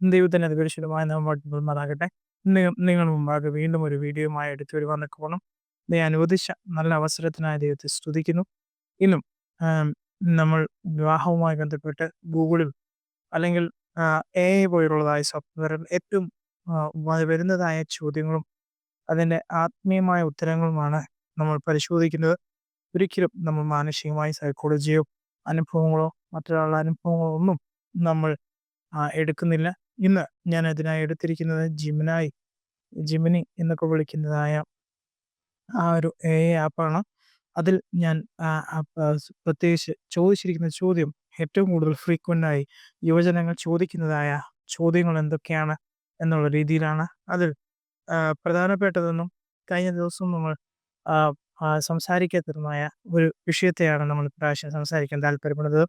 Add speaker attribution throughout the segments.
Speaker 1: ദൈവത്തിന് അതിപരിശുദ്ധമായ നാമമാകട്ടെ നിങ്ങൾ മുമ്പാകെ വീണ്ടും ഒരു വീഡിയോയുമായി എടുത്തു വരുവാൻ നിൽക്കണം നീ അനുവദിച്ച നല്ല അവസരത്തിനായി ദൈവത്തെ സ്തുതിക്കുന്നു. ഇന്നും നമ്മൾ വിവാഹവുമായി ബന്ധപ്പെട്ട് ഗൂഗിളിൽ അല്ലെങ്കിൽ എ ഐ പോലുള്ളതായ സോഫ്റ്റ്വെയറിൽ ഏറ്റവും വരുന്നതായ ചോദ്യങ്ങളും അതിന്റെ ആത്മീയമായ ഉത്തരങ്ങളുമാണ് നമ്മൾ പരിശോധിക്കുന്നത്. ഒരിക്കലും നമ്മൾ മാനസികമായി സൈക്കോളജിയോ അനുഭവങ്ങളോ മറ്റൊരാളുടെ അനുഭവങ്ങളോ ഒന്നും നമ്മൾ എടുക്കുന്നില്ല. ഇന്ന് ഞാൻ അതിനായി എടുത്തിരിക്കുന്നത് ജിമിനായി ജിമിനി എന്നൊക്കെ വിളിക്കുന്നതായ ആ ഒരു എ ആപ്പാണ്. അതിൽ ഞാൻ പ്രത്യേകിച്ച് ചോദിച്ചിരിക്കുന്ന ചോദ്യം ഏറ്റവും കൂടുതൽ ഫ്രീക്വന്റ് ആയി യുവജനങ്ങൾ ചോദിക്കുന്നതായ ചോദ്യങ്ങൾ എന്തൊക്കെയാണ് എന്നുള്ള രീതിയിലാണ്. അതിൽ പ്രധാനപ്പെട്ടതെന്നും കഴിഞ്ഞ ദിവസം നമ്മൾ ആ, ഒരു വിഷയത്തെയാണ് നമ്മൾ ഇപ്രാവശ്യം സംസാരിക്കാൻ താല്പര്യപ്പെടുന്നത്.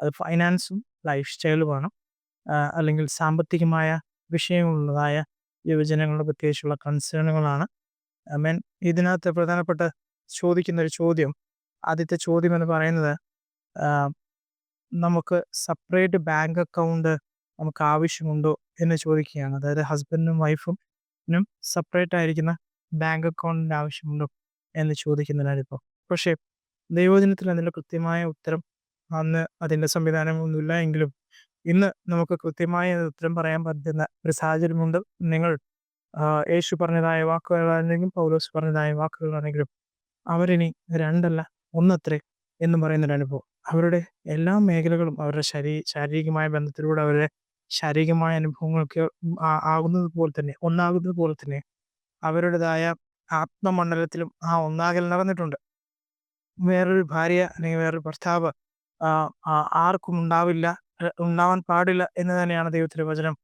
Speaker 1: അത് ഫൈനാൻസും ലൈഫ് സ്റ്റൈലുമാണ് അല്ലെങ്കിൽ സാമ്പത്തികമായ വിഷയങ്ങളുള്ളതായ യുവജനങ്ങളുടെ പ്രത്യേകിച്ചുള്ള കൺസേണുകളാണ് മെൻ ഇതിനകത്ത് പ്രധാനപ്പെട്ട ചോദിക്കുന്ന ഒരു ചോദ്യം ആദ്യത്തെ ചോദ്യം എന്ന് പറയുന്നത് നമുക്ക് സെപ്പറേറ്റ് ബാങ്ക് അക്കൗണ്ട് നമുക്ക് ആവശ്യമുണ്ടോ എന്ന് ചോദിക്കുകയാണ്. അതായത് ഹസ്ബൻഡും വൈഫും സെപ്പറേറ്റ് ആയിരിക്കുന്ന ബാങ്ക് അക്കൗണ്ടിന്റെ ആവശ്യമുണ്ടോ എന്ന് ചോദിക്കുന്നതിനാണ് ഇപ്പോൾ. പക്ഷേ ദൈവദിനത്തിൽ അതിന്റെ കൃത്യമായ ഉത്തരം അന്ന് അതിന്റെ സംവിധാനമൊന്നുമില്ല എങ്കിലും ഇന്ന് നമുക്ക് കൃത്യമായ ഉത്തരം പറയാൻ പറ്റുന്ന ഒരു സാഹചര്യമുണ്ട്. നിങ്ങൾ യേശു പറഞ്ഞതായ വാക്കുകളാണെങ്കിലും പൗലോസ് പറഞ്ഞതായ വാക്കുകളാണെങ്കിലും അവരിനി രണ്ടല്ല ഒന്നത്രേ എന്ന് പറയുന്നൊരു അനുഭവം. അവരുടെ എല്ലാ മേഖലകളും അവരുടെ ശരീ ശാരീരികമായ ബന്ധത്തിലൂടെ അവരുടെ ശാരീരികമായ അനുഭവങ്ങൾക്ക് ആകുന്നത് പോലെ തന്നെ ഒന്നാകുന്നത് പോലെ തന്നെ അവരുടേതായ ആത്മമണ്ഡലത്തിലും ആ ഒന്നാകൽ നടന്നിട്ടുണ്ട്. വേറൊരു ഭാര്യ അല്ലെങ്കിൽ വേറൊരു ഭർത്താവ് ആർക്കും ഉണ്ടാവില്ല. ഉണ്ടാവാൻ പാടില്ല എന്ന് തന്നെയാണ് ദൈവത്തിന്റെ വചനം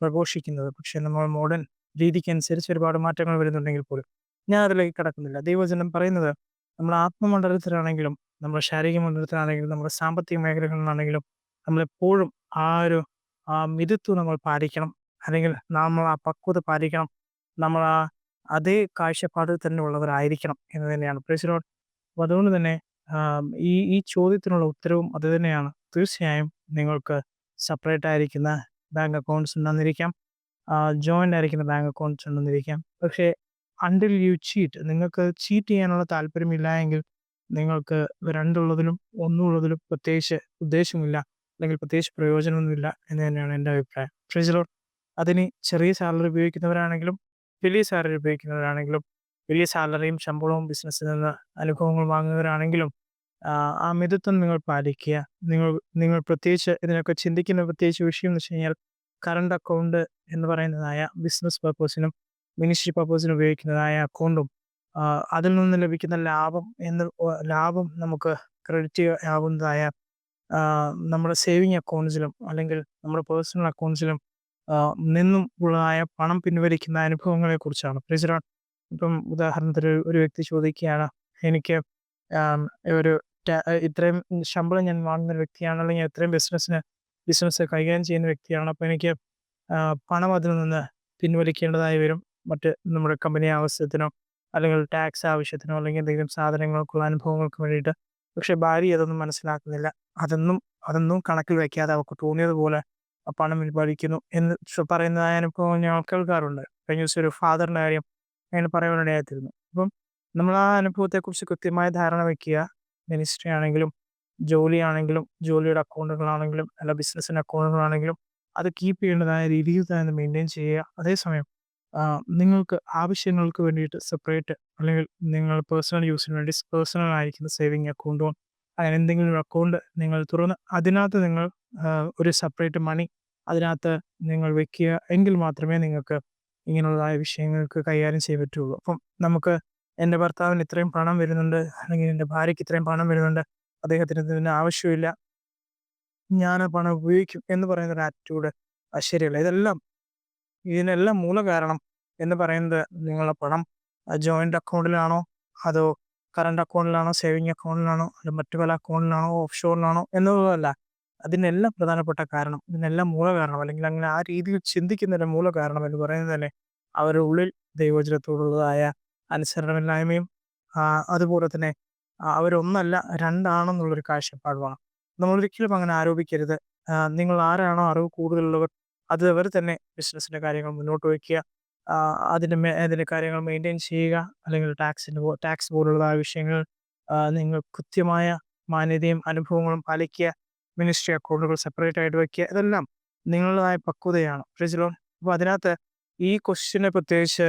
Speaker 1: പ്രഘോഷിക്കുന്നത്. പക്ഷെ നമ്മൾ മോഡേൺ രീതിക്ക് അനുസരിച്ച് ഒരുപാട് മാറ്റങ്ങൾ വരുന്നുണ്ടെങ്കിൽ പോലും ഞാൻ അതിലേക്ക് കടക്കുന്നില്ല. ദൈവവചനം പറയുന്നത് നമ്മൾ ആത്മമണ്ഡലത്തിലാണെങ്കിലും നമ്മുടെ ശാരീരിക മണ്ഡലത്തിലാണെങ്കിലും നമ്മുടെ സാമ്പത്തിക മേഖലകളിലാണെങ്കിലും നമ്മളെപ്പോഴും ആ ഒരു ആ മിതത്വം നമ്മൾ പാലിക്കണം. അല്ലെങ്കിൽ നമ്മൾ ആ പക്വത പാലിക്കണം. നമ്മൾ ആ അതേ കാഴ്ചപ്പാടിൽ തന്നെ ഉള്ളവരായിരിക്കണം എന്ന് തന്നെയാണ്. അപ്പോൾ അതുകൊണ്ട് തന്നെ ഈ ഈ ചോദ്യത്തിനുള്ള ഉത്തരവും അത് തന്നെയാണ്. തീർച്ചയായും നിങ്ങൾക്ക് സെപ്പറേറ്റ് ആയിരിക്കുന്ന ബാങ്ക് അക്കൗണ്ട്സ് ഉണ്ടെന്നിരിക്കാം. ജോയിന്റ് ആയിരിക്കുന്ന ബാങ്ക് അക്കൗണ്ട്സ് ഉണ്ടെന്നിരിക്കാം. പക്ഷേ അണ്ടിൽ യു ചീറ്റ് നിങ്ങൾക്ക് ചീറ്റ് ചെയ്യാനുള്ള താല്പര്യമില്ല എങ്കിൽ നിങ്ങൾക്ക് രണ്ടുള്ളതിലും ഒന്നുള്ളതിലും പ്രത്യേകിച്ച് ഉദ്ദേശമില്ല. അല്ലെങ്കിൽ പ്രത്യേകിച്ച് പ്രയോജനമൊന്നുമില്ല എന്ന് തന്നെയാണ് എന്റെ അഭിപ്രായം. ഫ്രിജിലോ അതിന് ചെറിയ സാലറി ഉപയോഗിക്കുന്നവരാണെങ്കിലും വലിയ സാലറി ഉപയോഗിക്കുന്നവരാണെങ്കിലും വലിയ സാലറിയും ശമ്പളവും ബിസിനസ്സിൽ നിന്ന് അനുഭവങ്ങൾ വാങ്ങുന്നവരാണെങ്കിലും ആ, മിതത്വം നിങ്ങൾ പാലിക്കുക. നിങ്ങൾ നിങ്ങൾ പ്രത്യേകിച്ച് ഇതിനൊക്കെ ചിന്തിക്കുന്ന പ്രത്യേകിച്ച് വിഷയം എന്ന് വെച്ച് കഴിഞ്ഞാൽ കറണ്ട് അക്കൗണ്ട് എന്ന് പറയുന്നതായ ബിസിനസ് പർപ്പസിനും മിനിസ്ട്രി പർപ്പസിനും ഉപയോഗിക്കുന്നതായ അക്കൗണ്ടും അതിൽ നിന്ന് ലഭിക്കുന്ന ലാഭം എന്ന് ലാഭം നമുക്ക് ക്രെഡിറ്റ് ആവുന്നതായ നമ്മുടെ സേവിങ് അക്കൗണ്ട്സിലും അല്ലെങ്കിൽ നമ്മുടെ പേഴ്സണൽ അക്കൗണ്ട്സിലും നിന്നും ഉള്ളതായ പണം പിൻവലിക്കുന്ന അനുഭവങ്ങളെ കുറിച്ചാണ്. ഇപ്പം ഉദാഹരണത്തിന് ഒരു- വ്യക്തി ചോദിക്കുകയാണ് എനിക്ക് ഒരു ഇത്രയും ശമ്പളം ഞാൻ വാങ്ങുന്ന ഒരു വ്യക്തിയാണ് അല്ലെങ്കിൽ ഇത്രയും ബിസിനസ്സിന് ബിസിനസ് കൈകാര്യം ചെയ്യുന്ന വ്യക്തിയാണ്. അപ്പോൾ എനിക്ക് പണം അതിൽ നിന്ന് പിൻവലിക്കേണ്ടതായി വരും. മറ്റ് നമ്മുടെ കമ്പനി ആവശ്യത്തിനോ അല്ലെങ്കിൽ ടാക്സ് ആവശ്യത്തിനോ അല്ലെങ്കിൽ എന്തെങ്കിലും സാധനങ്ങൾക്കുള്ള അനുഭവങ്ങൾക്ക് വേണ്ടിയിട്ട്. പക്ഷെ ഭാര്യ അതൊന്നും മനസ്സിലാക്കുന്നില്ല. അതൊന്നും അതൊന്നും കണക്കിൽ വയ്ക്കാതെ അവർക്ക് തോന്നിയതുപോലെ പണം പിൻവലിക്കുന്നു എന്ന് പറയുന്നതായ അനുഭവം ഞാൻ കേൾക്കാറുണ്ട്. കഴിഞ്ഞ ദിവസം ഒരു ഫാദറിന്റെ കാര്യം അങ്ങനെ പറയാനിടയായിത്തീരുന്നു അപ്പം നമ്മൾ ആ അനുഭവത്തെക്കുറിച്ച് കൃത്യമായ ധാരണ വയ്ക്കുക മിനിസ്ട്രി ആണെങ്കിലും ജോലിയാണെങ്കിലും ജോലിയുടെ അക്കൗണ്ടുകളാണെങ്കിലും അല്ല ബിസിനസ്സിന്റെ അക്കൗണ്ടുകളാണെങ്കിലും അത് കീപ്പ് ചെയ്യേണ്ടതായ രീതിയിൽ തന്നെ മെയിന്റെയിൻ ചെയ്യുക. അതേസമയം നിങ്ങൾക്ക് ആവശ്യങ്ങൾക്ക് വേണ്ടിയിട്ട് സെപ്പറേറ്റ് അല്ലെങ്കിൽ നിങ്ങൾ പേഴ്സണൽ യൂസിന് വേണ്ടി പേഴ്സണൽ ആയിരിക്കുന്ന സേവിങ് അക്കൗണ്ടോ അങ്ങനെ എന്തെങ്കിലും ഒരു അക്കൗണ്ട് നിങ്ങൾ തുറന്ന് അതിനകത്ത് നിങ്ങൾ ഒരു സെപ്പറേറ്റ് മണി അതിനകത്ത് നിങ്ങൾ വെക്കുക എങ്കിൽ മാത്രമേ നിങ്ങൾക്ക് ഇങ്ങനെയുള്ളതായ വിഷയങ്ങൾക്ക് കൈകാര്യം ചെയ്യാൻ പറ്റുള്ളൂ. അപ്പം നമുക്ക് എന്റെ ഭർത്താവിന് ഇത്രയും പണം വരുന്നുണ്ട് അല്ലെങ്കിൽ എന്റെ ഭാര്യയ്ക്ക് ഇത്രയും പണം വരുന്നുണ്ട് അദ്ദേഹത്തിന് ഇതിന് ആവശ്യമില്ല. ഞാൻ പണം ഉപയോഗിക്കും എന്ന് പറയുന്ന ഒരു ആറ്റിറ്റ്യൂഡ് ശരിയല്ല ഇതെല്ലാം ഇതിനെല്ലാം മൂല കാരണം എന്ന് പറയുന്നത് നിങ്ങളുടെ പണം ജോയിന്റ് അക്കൗണ്ടിലാണോ അതോ കറണ്ട് അക്കൗണ്ടിലാണോ സേവിങ് അക്കൗണ്ടിലാണോ അത് മറ്റു പല അക്കൗണ്ടിലാണോ ഓഫ് ഷോറിലാണോ എന്നുള്ളതല്ല. അതിനെല്ലാം പ്രധാനപ്പെട്ട കാരണം ഇതിനെല്ലാം മൂല കാരണം അല്ലെങ്കിൽ അങ്ങനെ ആ രീതിയിൽ ചിന്തിക്കുന്നതിന്റെ മൂല കാരണം എന്ന് പറയുന്നത് തന്നെ അവരുടെ ഉള്ളിൽ ദൈവചനത്തോടുള്ളതായ അനുസരണമില്ലായ്മയും അതുപോലെ തന്നെ അവരൊന്നല്ല രണ്ടാണെന്നുള്ളൊരു കാഴ്ചപ്പാടുമാണ് നമ്മൾ ഒരിക്കലും അങ്ങനെ ആരോപിക്കരുത്. നിങ്ങൾ ആരാണോ അറിവ് കൂടുതലുള്ളവർ അവർ തന്നെ ബിസിനസ്സിന്റെ കാര്യങ്ങൾ മുന്നോട്ട് വയ്ക്കുക. അതിന്റെ മേ അതിന്റെ കാര്യങ്ങൾ മെയിന്റെയിൻ ചെയ്യുക. അല്ലെങ്കിൽ ടാക്സിന്റെ ടാക്സ് പോലുള്ള ആവശ്യങ്ങൾ നിങ്ങൾ കൃത്യമായ മാന്യതയും അനുഭവങ്ങളും പാലിക്കുക. മിനിസ്ട്രി അക്കൗണ്ടുകൾ സെപ്പറേറ്റ് ആയിട്ട് വയ്ക്കുക. ഇതെല്ലാം നിങ്ങളുടേതായ പക്വതയാണ്. ഫ്രിഡ്ജ് ലോൺ അപ്പോൾ അതിനകത്ത് ഈ ക്വസ്റ്റ്യനെ പ്രത്യേകിച്ച്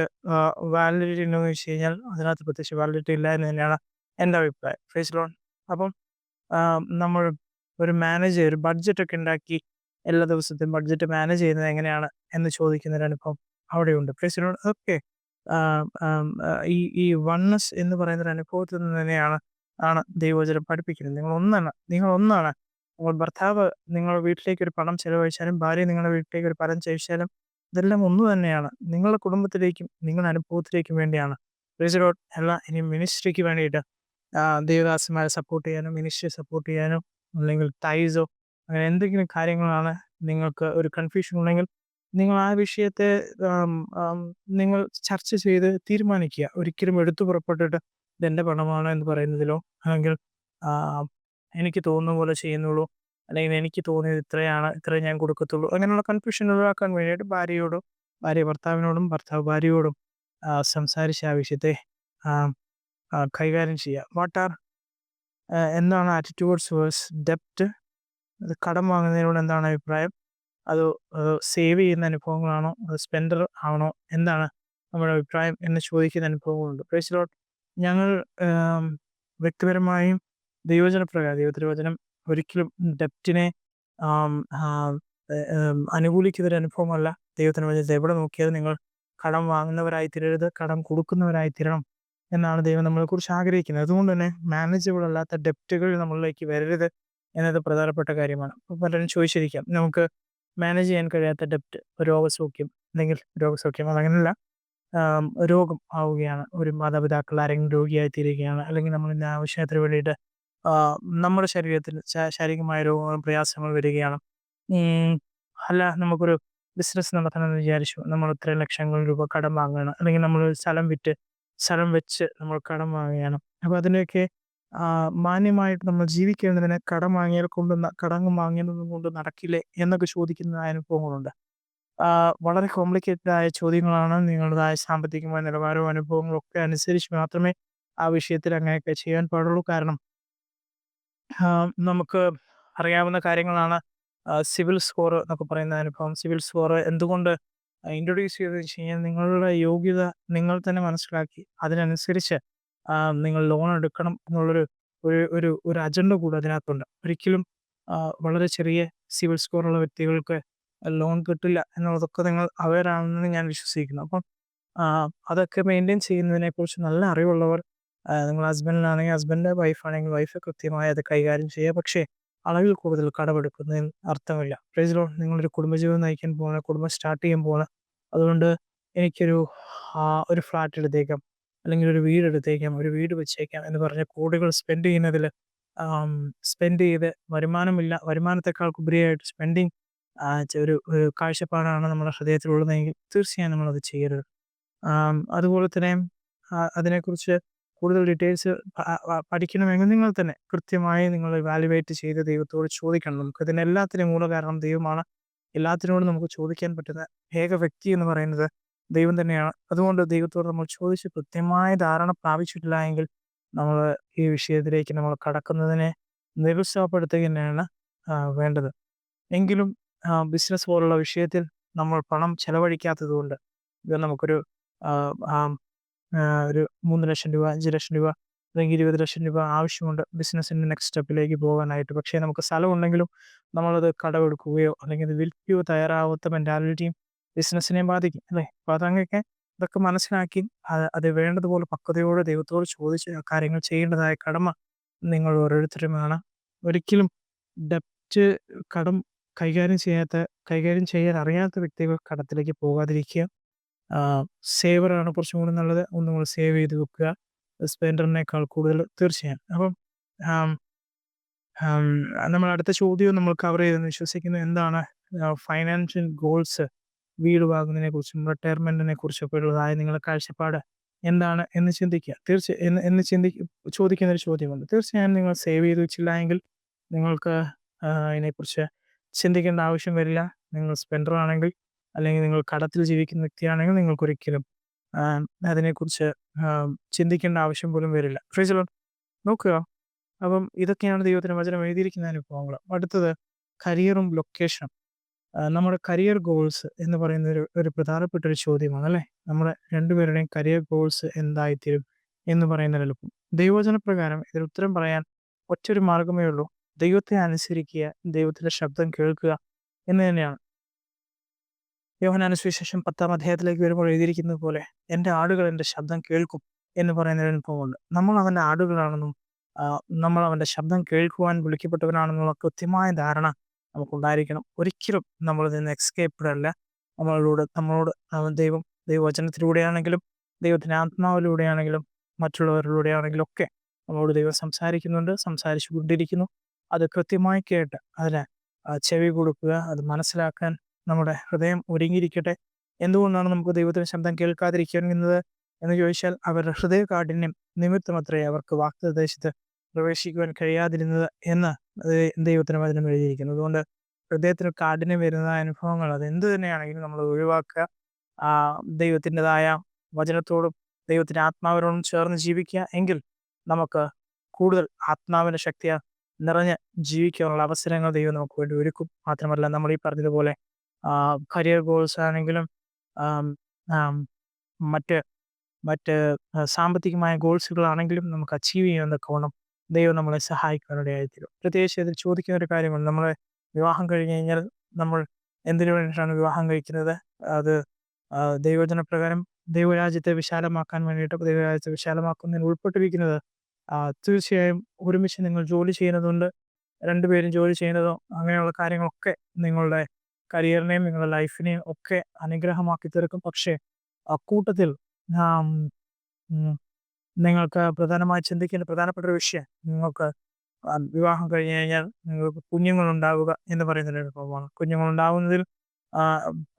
Speaker 1: വാലിഡിറ്റി ഉണ്ടോ എന്ന് വെച്ച് കഴിഞ്ഞാൽ അതിനകത്ത് പ്രത്യേകിച്ച് വാലിഡിറ്റി ഇല്ല എന്ന് തന്നെയാണ് എന്റെ അഭിപ്രായം. Face loan. അപ്പം നമ്മൾ ഒരു മാനേജ് ഒരു ബഡ്ജറ്റ് ഒക്കെ ഉണ്ടാക്കി എല്ലാ ദിവസത്തെയും ബഡ്ജറ്റ് മാനേജ് ചെയ്യുന്നത് എങ്ങനെയാണ് എന്ന് ചോദിക്കുന്ന ഒരു അനുഭവം അവിടെയുണ്ട്. ലോൺ ഓക്കെ ഈ ഈ വണ്ണസ് എന്ന് പറയുന്ന ഒരു അനുഭവത്തിൽ നിന്ന് തന്നെയാണ് ആണ് ദൈവോചനം പഠിപ്പിക്കുന്നത്. നിങ്ങൾ ഒന്നാണ് നിങ്ങൾ ഒന്നാണ് അപ്പോൾ ഭർത്താവ് നിങ്ങളുടെ വീട്ടിലേക്ക് ഒരു പണം ചെലവഴിച്ചാലും ഭാര്യ നിങ്ങളുടെ വീട്ടിലേക്ക് ഒരു പണം ചെലവഴിച്ചാലും ഇതെല്ലാം ഒന്ന് തന്നെയാണ്. നിങ്ങളുടെ കുടുംബത്തിലേക്കും നിങ്ങളുടെ അനുഭവത്തിലേക്കും വേണ്ടിയാണ്. പ്രീസലോട്ട് എല്ലാ ഇനി മിനിസ്ട്രിക്ക് വേണ്ടിയിട്ട് ദേവദാസന്മാരെ സപ്പോർട്ട് ചെയ്യാനോ, മിനിസ്ട്രി സപ്പോർട്ട് ചെയ്യാനോ, അല്ലെങ്കിൽ ടൈസോ അങ്ങനെ എന്തെങ്കിലും കാര്യങ്ങളാണ് നിങ്ങൾക്ക് ഒരു കൺഫ്യൂഷൻ ഉണ്ടെങ്കിൽ നിങ്ങൾ ആ വിഷയത്തെ നിങ്ങൾ ചർച്ച ചെയ്ത് തീരുമാനിക്കുക. ഒരിക്കലും എടുത്തു പുറപ്പെട്ടിട്ട് ഇതെന്റെ പണമാണ് എന്ന് പറയുന്നതിലോ അല്ലെങ്കിൽ എനിക്ക് തോന്നുന്ന പോലെ ചെയ്യുന്നുള്ളൂ. അല്ലെങ്കിൽ എനിക്ക് തോന്നിയത് ഇത്രയാണ് ഇത്രയും ഞാൻ കൊടുക്കത്തുള്ളൂ. അങ്ങനെയുള്ള കൺഫ്യൂഷൻ ഒഴിവാക്കാൻ വേണ്ടിയിട്ട് ഭാര്യയോടും ഭാര്യ ഭർത്താവിനോടും ഭർത്താവ് ഭാര്യയോടും സംസാരിച്ച ആ വിഷയത്തെ കൈകാര്യം ചെയ്യുക വാട്ട് ആർ എന്താണ് ആറ്റിറ്റ്യൂഡ്സ് വേഴ്സ് ഡെപ്റ്റ് അത് കടം വാങ്ങുന്നതിനോട് എന്താണ് അഭിപ്രായം? അത് സേവ് ചെയ്യുന്ന അനുഭവങ്ങളാണോ? അത് സ്പെൻഡർ ആണോ? എന്താണ് നമ്മുടെ അഭിപ്രായം എന്ന് ചോദിക്കുന്ന അനുഭവങ്ങളുണ്ട്. പ്രേസിലോട്ട് ഞങ്ങൾ വ്യക്തിപരമായും ദൈവചന പ്രകാരം ദൈവത്തിന്റെ വചനം ഒരിക്കലും ഡെപ്റ്റിനെ അനുകൂലിക്കുന്ന ഒരു അനുഭവമല്ല ദൈവത്തിന് വേണ്ടി എവിടെ നോക്കിയാലും നിങ്ങൾ കടം വാങ്ങുന്നവരായി തീരരുത് കടം കൊടുക്കുന്നവരായി തീരണം എന്നാണ് ദൈവം നമ്മളെ കുറിച്ച് ആഗ്രഹിക്കുന്നത്. അതുകൊണ്ട് തന്നെ മാനേജബിൾ അല്ലാത്ത ഡെപ്റ്റുകൾ നമ്മളിലേക്ക് വരരുത് എന്നത് പ്രധാനപ്പെട്ട കാര്യമാണ്. പലരും ചോദിച്ചിരിക്കാം നമുക്ക് മാനേജ് ചെയ്യാൻ കഴിയാത്ത ഡെപ്റ്റ് രോഗസൗഖ്യം അല്ലെങ്കിൽ രോഗസൗഖ്യം അതങ്ങനെയല്ല രോഗം ആവുകയാണ്. ഒരു മാതാപിതാക്കൾ ആരെങ്കിലും രോഗിയായി തീരുകയാണ് അല്ലെങ്കിൽ നമ്മൾ ഇന്ന് ആവശ്യത്തിന് വേണ്ടിയിട്ട് നമ്മുടെ ശരീരത്തിൽ ശാരീരികമായ രോഗങ്ങളും പ്രയാസങ്ങളും വരികയാണ്. അല്ല നമുക്കൊരു ബിസിനസ് നടത്തണമെന്ന് വിചാരിച്ചു. നമ്മൾ ഇത്രയും ലക്ഷങ്ങൾ രൂപ കടം വാങ്ങുകയാണ്. അല്ലെങ്കിൽ നമ്മൾ സ്ഥലം വിറ്റ് സ്ഥലം വെച്ച് നമ്മൾ കടം വാങ്ങുകയാണ്. അപ്പോൾ അതിനെയൊക്കെ മാന്യമായിട്ട് നമ്മൾ ജീവിക്കേണ്ടതിന് കടം വാങ്ങിയാൽ കൊണ്ട് കടം വാങ്ങിയത് കൊണ്ട് നടക്കില്ലേ എന്നൊക്കെ ചോദിക്കുന്ന അനുഭവങ്ങളുണ്ട്. വളരെ കോംപ്ലിക്കേറ്റഡ് ആയ ചോദ്യങ്ങളാണ് നിങ്ങളുടേതായ സാമ്പത്തികമായ നിലവാരവും അനുഭവങ്ങളും ഒക്കെ അനുസരിച്ച് മാത്രമേ ആ വിഷയത്തിൽ അങ്ങനെയൊക്കെ ചെയ്യാൻ പാടുള്ളൂ. കാരണം നമുക്ക് അറിയാവുന്ന കാര്യങ്ങളാണ്. സിവിൽ സ്കോർ എന്നൊക്കെ പറയുന്ന അനുഭവം. സിവിൽ സ്കോർ എന്തുകൊണ്ട് ഇൻട്രൊഡ്യൂസ് ചെയ്തതെന്ന് വെച്ച് കഴിഞ്ഞാൽ നിങ്ങളുടെ യോഗ്യത നിങ്ങൾ തന്നെ മനസ്സിലാക്കി. അതിനനുസരിച്ച് നിങ്ങൾ ലോൺ എടുക്കണം എന്നുള്ളൊരു ഒരു ഒരു ഒരു അജണ്ട കൂടെ അതിനകത്തുണ്ട്. ഒരിക്കലും വളരെ ചെറിയ സിവിൽ സ്കോറുള്ള വ്യക്തികൾക്ക് ലോൺ കിട്ടില്ല എന്നുള്ളതൊക്കെ നിങ്ങൾ അവരാണെന്ന് ഞാൻ വിശ്വസിക്കുന്നു. അപ്പം അതൊക്കെ മെയിന്റെയിൻ ചെയ്യുന്നതിനെക്കുറിച്ച് നല്ല അറിവുള്ളവർ നിങ്ങൾ ഹസ്ബൻഡിനാണെങ്കിൽ ഹസ്ബൻഡ് വൈഫാണെങ്കിൽ വൈഫ് കൃത്യമായി അത് കൈകാര്യം ചെയ്യുക. പക്ഷേ അളവിൽ കൂടുതൽ കടമെടുക്കുന്നതിന് അർത്ഥമില്ല. പ്രൈസിലോ നിങ്ങളൊരു കുടുംബജീവിതം നയിക്കാൻ പോകുന്ന കുടുംബം സ്റ്റാർട്ട് ചെയ്യാൻ പോകുന്ന അതുകൊണ്ട് എനിക്കൊരു ഒരു ഫ്ലാറ്റ് എടുത്തേക്കാം. അല്ലെങ്കിൽ ഒരു വീട് എടുത്തേക്കാം ഒരു വീട് വെച്ചേക്കാം എന്ന് പറഞ്ഞ കോടികൾ സ്പെൻഡ് ചെയ്യുന്നതിൽ സ്പെൻഡ് ചെയ്ത് വരുമാനമില്ല. വരുമാനത്തെക്കാൾ ഉപരിയായിട്ട് സ്പെൻഡിങ് ഒരു കാഴ്ചപ്പാടാണ് നമ്മുടെ ഹൃദയത്തിലുള്ളതെങ്കിൽ തീർച്ചയായും നമ്മളത് ചെയ്യരുത്. അതുപോലെ തന്നെ അതിനെക്കുറിച്ച് കൂടുതൽ ഡീറ്റെയിൽസ് പഠിക്കണമെങ്കിൽ നിങ്ങൾ തന്നെ കൃത്യമായി നിങ്ങൾ വാലുവേറ്റ് ചെയ്ത് ദൈവത്തോട് ചോദിക്കണം. നമുക്ക് ഇതിനെല്ലാത്തിനും മൂല കാരണം ദൈവമാണ്. എല്ലാത്തിനോടും നമുക്ക് ചോദിക്കാൻ പറ്റുന്ന ഏക വ്യക്തി എന്ന് പറയുന്നത് ദൈവം തന്നെയാണ്. അതുകൊണ്ട് ദൈവത്തോട് നമ്മൾ ചോദിച്ച് കൃത്യമായ ധാരണ പ്രാപിച്ചിട്ടില്ല എങ്കിൽ നമ്മൾ ഈ വിഷയത്തിലേക്ക് നമ്മൾ കടക്കുന്നതിനെ നിരുത്സാഹപ്പെടുത്തുക തന്നെയാണ് വേണ്ടത്. എങ്കിലും ബിസിനസ് പോലുള്ള വിഷയത്തിൽ നമ്മൾ പണം ചെലവഴിക്കാത്തത് കൊണ്ട് ഇത് നമുക്കൊരു ഒരു മൂന്ന് ലക്ഷം രൂപ അഞ്ച് ലക്ഷം രൂപ അല്ലെങ്കിൽ ഇരുപത് ലക്ഷം രൂപ ആവശ്യമുണ്ട് ബിസിനസ്സിന്റെ നെക്സ്റ്റ് സ്റ്റെപ്പിലേക്ക് പോകാനായിട്ട്. പക്ഷേ നമുക്ക് സ്ഥലമുണ്ടെങ്കിലും നമ്മളത് കടമെടുക്കുകയോ അല്ലെങ്കിൽ വിൽക്കുകയോ തയ്യാറാവാത്ത മെന്റാലിറ്റിയും ബിസിനസ്സിനെയും ബാധിക്കും അല്ലേ? അപ്പോൾ അതങ്ങനെയൊക്കെ ഇതൊക്കെ മനസ്സിലാക്കി അത് വേണ്ടതുപോലെ പക്വതയോടെ ദൈവത്തോട് ചോദിച്ച് കാര്യങ്ങൾ ചെയ്യേണ്ടതായ കടമ നിങ്ങൾ ഓരോരുത്തരുമാണ്. ഒരിക്കലും ഡെപ്റ്റ് കടം കൈകാര്യം ചെയ്യാത്ത കൈകാര്യം ചെയ്യാൻ അറിയാത്ത വ്യക്തികൾ കടത്തിലേക്ക് പോകാതിരിക്കുക. സേവറാണ് കുറച്ചും കൂടി നല്ലത്. ഒന്നും കൂടി സേവ് ചെയ്ത് വെക്കുക. സ്പെൻഡറിനേക്കാൾ കൂടുതൽ തീർച്ചയായും. അപ്പം നമ്മൾ അടുത്ത ചോദ്യം നമ്മൾ കവർ ചെയ്തെന്ന് വിശ്വസിക്കുന്നു. എന്താണ് ഫൈനാൻഷ്യൽ ഗോൾസ് വീട് വാങ്ങുന്നതിനെ കുറിച്ചും റിട്ടയർമെന്റിനെ കുറിച്ചൊക്കെ ഉള്ളതായ നിങ്ങളുടെ കാഴ്ചപ്പാട് എന്താണ് എന്ന് ചിന്തിക്കുക. തീർച്ച എന്ന് ചിന്തി ചോദിക്കുന്ന ഒരു ചോദ്യമുണ്ട്. തീർച്ചയായും നിങ്ങൾ സേവ് ചെയ്ത് വെച്ചില്ല എങ്കിൽ നിങ്ങൾക്ക് ഇതിനെക്കുറിച്ച് ചിന്തിക്കേണ്ട ആവശ്യം വരില്ല. നിങ്ങൾ സ്പെൻഡർ ആണെങ്കിൽ അല്ലെങ്കിൽ നിങ്ങൾ കടത്തിൽ ജീവിക്കുന്ന വ്യക്തിയാണെങ്കിൽ നിങ്ങൾക്കൊരിക്കലും അതിനെക്കുറിച്ച് ചിന്തിക്കേണ്ട ആവശ്യം പോലും വരില്ല. ഫ്രീസിലോ നോക്കുക. അപ്പം ഇതൊക്കെയാണ് ദൈവത്തിന് വചനം എഴുതിയിരിക്കുന്ന അനുഭവങ്ങൾ അടുത്തത് കരിയറും ലൊക്കേഷനും. നമ്മുടെ കരിയർ ഗോൾസ് എന്ന് പറയുന്ന ഒരു ഒരു പ്രധാനപ്പെട്ട ഒരു ചോദ്യമാണ് അല്ലേ? നമ്മുടെ രണ്ടുപേരുടെയും കരിയർ ഗോൾസ് എന്തായിത്തീരും എന്ന് പറയുന്ന എളുപ്പം. ദൈവവചനപ്രകാരം ഇതിന് ഉത്തരം പറയാൻ ഒറ്റൊരു മാർഗമേ ഉള്ളൂ. ദൈവത്തെ അനുസരിക്കുക ദൈവത്തിന്റെ ശബ്ദം കേൾക്കുക എന്ന് തന്നെയാണ്. യോഹനാന സുവിശേഷം പത്താം അധ്യായത്തിലേക്ക് വരുമ്പോൾ എഴുതിയിരിക്കുന്നത് പോലെ എന്റെ ആടുകൾ എന്റെ ശബ്ദം കേൾക്കും എന്ന് പറയുന്ന ഒരു അനുഭവമുണ്ട്. നമ്മൾ അവന്റെ ആടുകളാണെന്നും നമ്മൾ അവന്റെ ശബ്ദം കേൾക്കുവാൻ വിളിക്കപ്പെട്ടവനാണെന്നുള്ള കൃത്യമായ ധാരണ നമുക്കുണ്ടായിരിക്കണം. ഒരിക്കലും നമ്മൾ നിന്ന് എക്സ്കേപ്ഡ് അല്ല നമ്മളോട് നമ്മളോട് ദൈവം ദൈവവചനത്തിലൂടെയാണെങ്കിലും ദൈവത്തിന്റെ ആത്മാവിലൂടെയാണെങ്കിലും മറ്റുള്ളവരിലൂടെയാണെങ്കിലും ഒക്കെ നമ്മളോട് ദൈവം സംസാരിക്കുന്നുണ്ട് സംസാരിച്ചു കൊണ്ടിരിക്കുന്നു. അത് കൃത്യമായി കേട്ട് അതിന് ചെവി കൊടുക്കുക അത് മനസ്സിലാക്കാൻ നമ്മുടെ ഹൃദയം ഒരുങ്ങിയിരിക്കട്ടെ. എന്തുകൊണ്ടാണ് നമുക്ക് ദൈവത്തിന്റെ ശബ്ദം കേൾക്കാതിരിക്കുന്നത് എന്ന് ചോദിച്ചാൽ അവരുടെ ഹൃദയ കാഠിന്യം നിമിത്തമത്രേ അവർക്ക് വാക്തദേശത്ത് പ്രവേശിക്കുവാൻ കഴിയാതിരുന്നത് എന്ന് ദൈവത്തിന് വചനം എഴുതിയിരിക്കുന്നു. അതുകൊണ്ട് ഹൃദയത്തിന് കാഠിന്യം വരുന്ന അനുഭവങ്ങൾ അത് എന്ത് തന്നെയാണെങ്കിലും നമ്മൾ ഒഴിവാക്കുക. ആ ദൈവത്തിന്റെതായ വചനത്തോടും ദൈവത്തിന്റെ ആത്മാവിനോടും ചേർന്ന് ജീവിക്കുക എങ്കിൽ നമുക്ക് കൂടുതൽ ആത്മാവിന്റെ ശക്തിയ നിറഞ്ഞ് ജീവിക്കാനുള്ള അവസരങ്ങൾ ദൈവം നമുക്ക് വേണ്ടി ഒരുക്കും. മാത്രമല്ല നമ്മൾ ഈ പറഞ്ഞതുപോലെ കരിയർ ഗോൾസ് ആണെങ്കിലും മറ്റ് മറ്റ് സാമ്പത്തികമായ ഗോൾസുകളാണെങ്കിലും നമുക്ക് അച്ചീവ് ചെയ്യുന്ന വേണം ദൈവം നമ്മളെ സഹായിക്കാനിടയായിത്തീരും പ്രത്യേകിച്ച് ഇതിൽ ചോദിക്കുന്ന ഒരു കാര്യമാണ് നമ്മളെ വിവാഹം കഴിഞ്ഞ് കഴിഞ്ഞാൽ നമ്മൾ എന്തിനു വേണ്ടിയിട്ടാണ് വിവാഹം കഴിക്കുന്നത്? അത് ദൈവജന പ്രകാരം ദൈവരാജ്യത്തെ വിശാലമാക്കാൻ വേണ്ടിയിട്ട് ദൈവരാജ്യത്തെ വിശാലമാക്കുന്നതിന് ഉൾപ്പെട്ടിരിക്കുന്നത് തീർച്ചയായും ഒരുമിച്ച് നിങ്ങൾ ജോലി ചെയ്യുന്നതുകൊണ്ട് രണ്ടുപേരും ജോലി ചെയ്യുന്നതോ അങ്ങനെയുള്ള കാര്യങ്ങളൊക്കെ നിങ്ങളുടെ കരിയറിനെയും നിങ്ങളുടെ ലൈഫിനെയും ഒക്കെ അനുഗ്രഹമാക്കി തീർക്കും. പക്ഷേ അക്കൂട്ടത്തിൽ നിങ്ങൾക്ക് പ്രധാനമായി ചിന്തിക്കേണ്ട പ്രധാനപ്പെട്ട ഒരു വിഷയം നിങ്ങൾക്ക് വിവാഹം കഴിഞ്ഞു കഴിഞ്ഞാൽ നിങ്ങൾക്ക് കുഞ്ഞുങ്ങൾ ഉണ്ടാവുക എന്ന് പറയുന്ന ഒരു അനുഭവമാണ് കുഞ്ഞുങ്ങൾ ആ,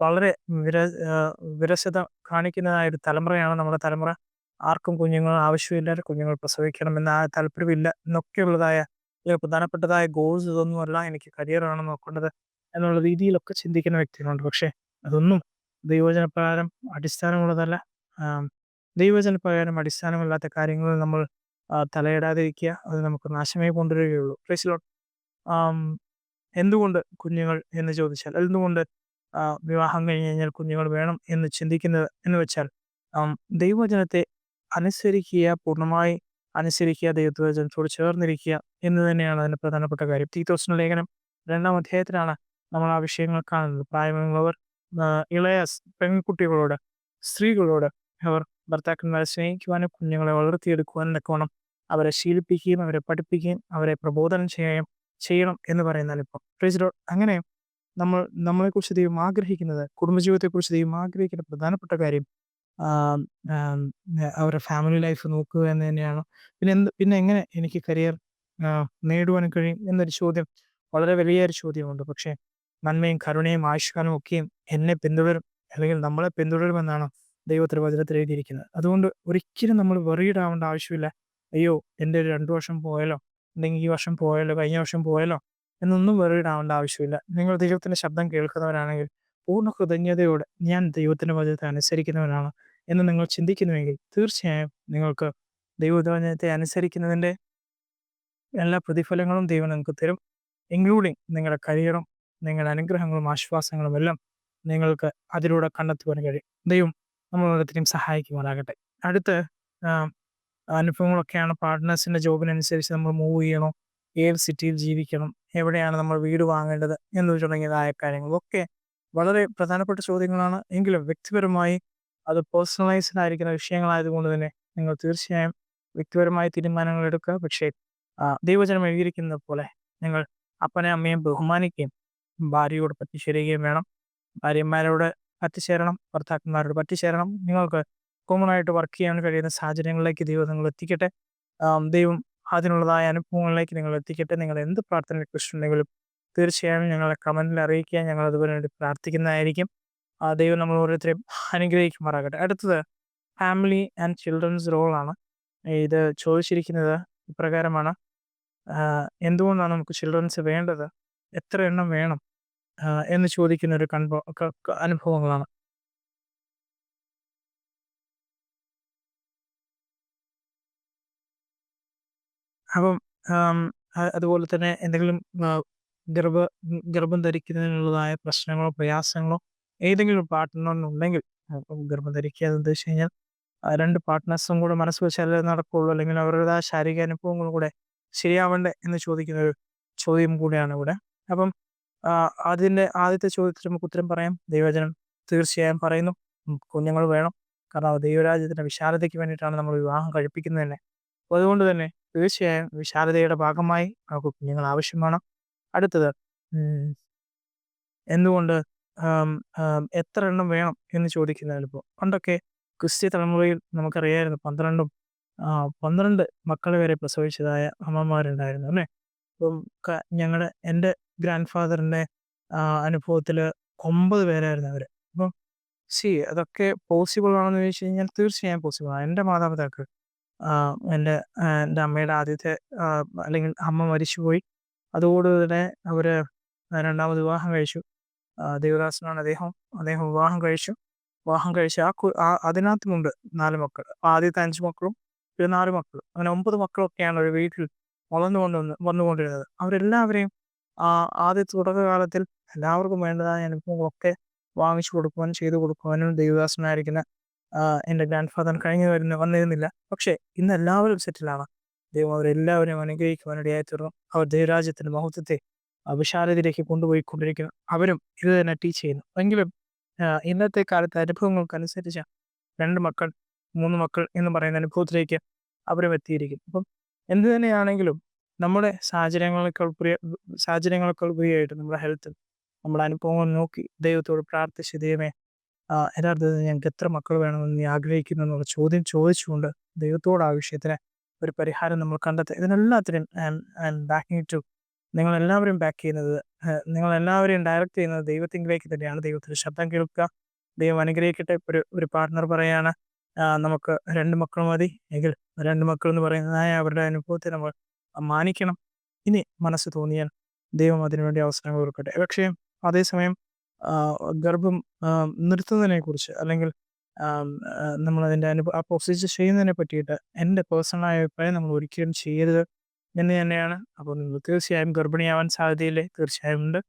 Speaker 1: വളരെ വിര വിരസത കാണിക്കുന്നതായ ഒരു തലമുറയാണ് നമ്മുടെ തലമുറ. ആർക്കും കുഞ്ഞുങ്ങൾ ആവശ്യമില്ല കുഞ്ഞുങ്ങൾ പ്രസവിക്കണം എന്ന ആ താല്പര്യമില്ല എന്നൊക്കെയുള്ളതായ പ്രധാനപ്പെട്ടതായ ഗോൾസ് ഇതൊന്നുമല്ല എനിക്ക് കരിയറാണ് നോക്കേണ്ടത്. എന്നുള്ള രീതിയിലൊക്കെ ചിന്തിക്കുന്ന വ്യക്തികളുണ്ട്. പക്ഷേ അതൊന്നും ദൈവവചനപ്രകാരം അടിസ്ഥാനമുള്ളതല്ല. ആം, ദൈവവചനപ്രകാരം അടിസ്ഥാനമില്ലാത്ത കാര്യങ്ങളിൽ നമ്മൾ തലയിടാതിരിക്കുക അത് നമുക്ക് നാശമേ കൊണ്ടുവരികയുള്ളൂ. പ്രൈസിലോ എന്തുകൊണ്ട് കുഞ്ഞുങ്ങൾ എന്ന് ചോദിച്ചാൽ എന്തുകൊണ്ട് വിവാഹം കഴിഞ്ഞ് കഴിഞ്ഞാൽ കുഞ്ഞുങ്ങൾ വേണം എന്ന് ചിന്തിക്കുന്നത് എന്ന് വെച്ചാൽ ആം, ദൈവവചനത്തെ അനുസരിക്കുക പൂർണമായി അനുസരിക്കുക ദൈവവചനത്തോട് ചേർന്നിരിക്കുക എന്ന് തന്നെയാണ് അതിന്റെ പ്രധാനപ്പെട്ട കാര്യം. തീത്തോസിന്റെ ലേഖനം രണ്ടാം അധ്യായത്തിലാണ് നമ്മൾ ആ വിഷയങ്ങൾ കാണുന്നത്. പ്രായമുള്ളവർ ഇളയ പെൺകുട്ടികളോട് സ്ത്രീകളോട് അവർ ഭർത്താക്കന്മാരെ സ്നേഹിക്കുവാനും കുഞ്ഞുങ്ങളെ വളർത്തിയെടുക്കുവാനും ഒക്കെ വേണം. അവരെ ശീലിപ്പിക്കുകയും അവരെ പഠിപ്പിക്കുകയും അവരെ പ്രബോധനം ചെയ്യുകയും ചെയ്യണം എന്ന് പറയുന്നതാണ് ഇപ്പം പ്രൈസ് ലോർഡ്. അങ്ങനെ നമ്മൾ നമ്മളെക്കുറിച്ച് ദൈവം ആഗ്രഹിക്കുന്നത് കുടുംബജീവിതത്തെക്കുറിച്ച് ദൈവം ആഗ്രഹിക്കുന്ന പ്രധാനപ്പെട്ട കാര്യം അവരുടെ ഫാമിലി ലൈഫ് നോക്കുക എന്ന് തന്നെയാണ്. പിന്നെ എന്ത് പിന്നെ എങ്ങനെ എനിക്ക് കരിയർ നേടുവാൻ കഴിയും എന്നൊരു ചോദ്യം വളരെ വലിയൊരു ചോദ്യമുണ്ട്. പക്ഷേ നന്മയും കരുണയും ആയുഷ്കാലവും ഒക്കെയും എന്നെ പിന്തുടരും അല്ലെങ്കിൽ നമ്മളെ പിന്തുടരുമെന്നാണ് ദൈവത്തിരുവചനത്തിൽ വചനത്തിൽ എഴുതിയിരിക്കുന്നത്. അതുകൊണ്ട് ഒരിക്കലും നമ്മൾ വെറിയിടാവേണ്ട ആവശ്യമില്ല. അയ്യോ എന്റെ രണ്ടു വർഷം പോയാലോ? അല്ലെങ്കിൽ ഈ വർഷം പോയാലോ? കഴിഞ്ഞ വർഷം പോയാലോ? എന്നൊന്നും വെറിയിടാവേണ്ട ആവശ്യമില്ല. നിങ്ങൾ ദൈവത്തിന്റെ ശബ്ദം കേൾക്കുന്നവരാണെങ്കിൽ പൂർണ കൃതജ്ഞതയോടെ ഞാൻ ദൈവത്തിന്റെ വചനത്തെ അനുസരിക്കുന്നവനാണ് എന്ന് നിങ്ങൾ ചിന്തിക്കുന്നുവെങ്കിൽ തീർച്ചയായും നിങ്ങൾക്ക് ദൈവവചനത്തെ അനുസരിക്കുന്നതിന്റെ എല്ലാ പ്രതിഫലങ്ങളും ദൈവം നിങ്ങൾക്ക് തരും ഇൻക്ലൂഡിങ് നിങ്ങളുടെ കരിയറും നിങ്ങളുടെ അനുഗ്രഹങ്ങളും ആശ്വാസങ്ങളും എല്ലാം നിങ്ങൾക്ക് അതിലൂടെ കണ്ടെത്തുവാൻ കഴിയും. ദൈവം നമ്മൾ ഓരോരുത്തരെയും സഹായിക്കുമാറാകട്ടെ. അടുത്ത അനുഭവങ്ങളൊക്കെയാണ്. പാർട്ട്നേഴ്സിന്റെ ജോബിനനുസരിച്ച് നമ്മൾ മൂവ് ചെയ്യണോ? ഏത് സിറ്റിയിൽ ജീവിക്കണം? എവിടെയാണ് നമ്മൾ വീട് വാങ്ങേണ്ടത്? എന്ന് തുടങ്ങിയതായ കാര്യങ്ങളൊക്കെ വളരെ പ്രധാനപ്പെട്ട ചോദ്യങ്ങളാണ്. എങ്കിലും വ്യക്തിപരമായി അത് പേഴ്സണലൈസ്ഡ് ആയിരിക്കുന്ന വിഷയങ്ങളായതുകൊണ്ട് തന്നെ നിങ്ങൾ തീർച്ചയായും വ്യക്തിപരമായ തീരുമാനങ്ങൾ എടുക്കുക. പക്ഷേ ദൈവജനം എഴുതിയിരിക്കുന്നത് പോലെ നിങ്ങൾ അപ്പനെ അമ്മയും ബഹുമാനിക്കുകയും ഭാര്യയോട് പറ്റിച്ചേരുകയും വേണം. ഭാര്യമാരോട് പറ്റിച്ചേരണം ഭർത്താക്കന്മാരോട് പറ്റിച്ചേരണം. നിങ്ങൾക്ക് കോമൺ ആയിട്ട് വർക്ക് ചെയ്യാൻ കഴിയുന്ന സാഹചര്യങ്ങളിലേക്ക് ദൈവം നിങ്ങൾ എത്തിക്കട്ടെ. ദൈവം അതിനുള്ളതായ അനുഭവങ്ങളിലേക്ക് നിങ്ങൾ എത്തിക്കട്ടെ. നിങ്ങൾ എന്ത് പ്രാർത്ഥന റിക്വസ്റ്റ് ഉണ്ടെങ്കിലും തീർച്ചയായും ഞങ്ങളെ കമന്റിൽ അറിയിക്കുക. ഞങ്ങൾ അതുപോലെ വേണ്ടി പ്രാർത്ഥിക്കുന്നതായിരിക്കും. ദൈവം നമ്മൾ ഓരോരുത്തരെയും അനുഗ്രഹിക്കുമാറാകട്ടെ. അടുത്തത് ഫാമിലി ആൻഡ് ചിൽഡ്രൻസ് റോളാണ് ഇത് ചോദിച്ചിരിക്കുന്നത് ഇപ്രകാരമാണ്. എന്തുകൊണ്ടാണ് നമുക്ക് ചിൽഡ്രൻസ് വേണ്ടത്? എത്ര എണ്ണം വേണം? എന്ന് ചോദിക്കുന്ന ഒരു ക അനുഭവങ്ങളാണ്. അപ്പം അതുപോലെ തന്നെ എന്തെങ്കിലും ഗർഭ ഗർഭം ധരിക്കുന്നതിനുള്ളതായ പ്രശ്നങ്ങളോ പ്രയാസങ്ങളോ ഏതെങ്കിലും പാർട്ട്ണറിനുണ്ടെങ്കിൽ ഗർഭം ധരിക്കുക എന്ന് ഉദ്ദേശിച്ച് കഴിഞ്ഞാൽ രണ്ട് പാർട്ട്നേഴ്സും കൂടെ മനസ്സ് വെച്ചാലേ നടക്കുകയുള്ളൂ അല്ലെങ്കിൽ അവരുടേതായ ശാരീരിക അനുഭവങ്ങളും കൂടെ ശരിയാവണ്ടേ എന്ന് ചോദിക്കുന്ന ഒരു ചോദ്യം കൂടിയാണ് ഇവിടെ അപ്പം അതിന്റെ ആദ്യത്തെ ചോദ്യത്തിന് നമുക്ക് ഉത്തരം പറയാം. ദൈവജനം തീർച്ചയായും പറയുന്നു. കുഞ്ഞുങ്ങൾ വേണം. കാരണം ദൈവരാജ്യത്തിന്റെ വിശാലതയ്ക്ക് വേണ്ടിയിട്ടാണ് നമ്മൾ വിവാഹം കഴിപ്പിക്കുന്നത് തന്നെ. അതുകൊണ്ട് തന്നെ തീർച്ചയായും വിശാലതയുടെ ഭാഗമായി നമുക്ക് കുഞ്ഞുങ്ങൾ ആവശ്യമാണ് അടുത്തത് എന്തുകൊണ്ട് എത്ര എണ്ണം വേണം എന്ന് ചോദിക്കുന്നതിനിപ്പോൾ പണ്ടൊക്കെ ക്രിസ്ത്യ തലമുറയിൽ നമുക്കറിയായിരുന്നു പന്ത്രണ്ടും പന്ത്രണ്ട് മക്കളെ വരെ പ്രസവിച്ചതായ അമ്മമാരുണ്ടായിരുന്നു അല്ലേ? ഇപ്പം ഞങ്ങളുടെ എന്റെ ഗ്രാൻഡ് ഫാദറിന്റെ അനുഭവത്തിൽ ഒമ്പത് പേരായിരുന്നു അവർ അപ്പം സി അതൊക്കെ പോസിബിൾ ആണെന്ന് ചോദിച്ചു കഴിഞ്ഞാൽ തീർച്ചയായും പോസിബിൾ ആണ്. എന്റെ മാതാപിതാക്കൾ എന്റെ എന്റെ അമ്മയുടെ ആദ്യത്തെ അല്ലെങ്കിൽ അമ്മ മരിച്ചുപോയി. അതോടുകൂടെ അവർ രണ്ടാമത് വിവാഹം കഴിച്ചു. ദേവദാസനാണ് അദ്ദേഹം. അദ്ദേഹം വിവാഹം കഴിച്ചു. വിവാഹം കഴിച്ച് ആ ആ അതിനകത്തുമുണ്ട് നാല് മക്കൾ. ആദ്യത്തെ അഞ്ച് മക്കളും പിന്നെ നാല് മക്കളും. അങ്ങനെ ഒമ്പത് മക്കളൊക്കെയാണ് ഒരു വീട്ടിൽ വളർന്നു കൊണ്ടുവന്ന് വന്നുകൊണ്ടിരുന്നത് അവരെല്ലാവരെയും ആ ആദ്യത്തെ തുടക്കകാലത്തിൽ എല്ലാവർക്കും വേണ്ടതായ അനുഭവങ്ങളൊക്കെ വാങ്ങിച്ചു കൊടുക്കുവാനും ചെയ്തു കൊടുക്കുവാനും ദൈവദാസനായിരിക്കുന്ന എന്റെ ഗ്രാൻഡ് ഫാദർ കഴിഞ്ഞു വരുന്ന വന്നിരുന്നില്ല. പക്ഷേ ഇന്ന് എല്ലാവരും സെറ്റിലാണ് ദൈവം അവരെല്ലാവരെയും അനുഗ്രഹിക്കുവാനിടയായി തീർന്നു അവർ ദൈവരാജ്യത്തിന്റെ മഹത്വത്തെ ആ, വിശാലതയിലേക്ക് കൊണ്ടുപോയിക്കൊണ്ടിരിക്കുന്നു. അവരും ഇത് തന്നെ ടീച്ച് ചെയ്യുന്നു. എങ്കിലും ഇന്നത്തെ കാലത്തെ അനുഭവങ്ങൾക്കനുസരിച്ച് രണ്ട് മക്കൾ മൂന്ന് മക്കൾ എന്ന് പറയുന്ന അനുഭവത്തിലേക്ക് അവരും എത്തിയിരിക്കും അപ്പം എന്ത് തന്നെയാണെങ്കിലും നമ്മുടെ സാഹചര്യങ്ങളെക്കാൾ പ്രിയ സാഹചര്യങ്ങളെക്കാൾ ഉപരിയായിട്ട് നമ്മുടെ ഹെൽത്ത് നമ്മുടെ അനുഭവങ്ങൾ നോക്കി ദൈവത്തോട് പ്രാർത്ഥിച്ച് ദൈവമേ യഥാർത്ഥത്തിൽ ഞങ്ങൾക്ക് എത്ര മക്കൾ വേണമെന്ന് നീ ആഗ്രഹിക്കുന്നു എന്നുള്ള ചോദ്യം ചോദിച്ചുകൊണ്ട് ദൈവത്തോട് ആ വിഷയത്തിന് ഒരു പരിഹാരം നമ്മൾ കണ്ടെത്തുക. ഇതിനെല്ലാത്തിനും ബാക്കിങ് ടു നിങ്ങളെല്ലാവരും ബാക്ക് ചെയ്യുന്നത് നിങ്ങളെല്ലാവരെയും ഡയറക്റ്റ് ചെയ്യുന്നത് ദൈവത്തിങ്കിലേക്ക് തന്നെയാണ്. ദൈവത്തിന്റെ ശബ്ദം കേൾക്കുക. ദൈവം അനുഗ്രഹിക്കട്ടെ. ഒരു ഒരു പാർട്ട്ണർ പറയാണ് നമുക്ക് രണ്ട് മക്കൾ മതി. എങ്കിൽ രണ്ട് മക്കൾ എന്ന് പറയുന്നതായ അവരുടെ അനുഭവത്തെ നമ്മൾ മാനിക്കണം. ഇനി മനസ്സ് തോന്നിയാൽ ദൈവം അതിനുവേണ്ടി അവസരങ്ങൾ കൊടുക്കട്ടെ പക്ഷേ അതേസമയം ഗർഭം നിർത്തുന്നതിനെ കുറിച്ച് അല്ലെങ്കിൽ നമ്മൾ അതിന്റെ അനുഭവം ആ പ്രൊസീജിയർ ചെയ്യുന്നതിനെ പറ്റിയിട്ട് എന്റെ പേഴ്സണലായ അഭിപ്രായം നമ്മൾ ഒരിക്കലും ചെയ്യരുത് എന്ന് തന്നെയാണ്. അപ്പോൾ നിങ്ങൾ തീർച്ചയായും ഗർഭിണിയാവാൻ സാധ്യതയില്ലേ? തീർച്ചയായും ഉണ്ട്.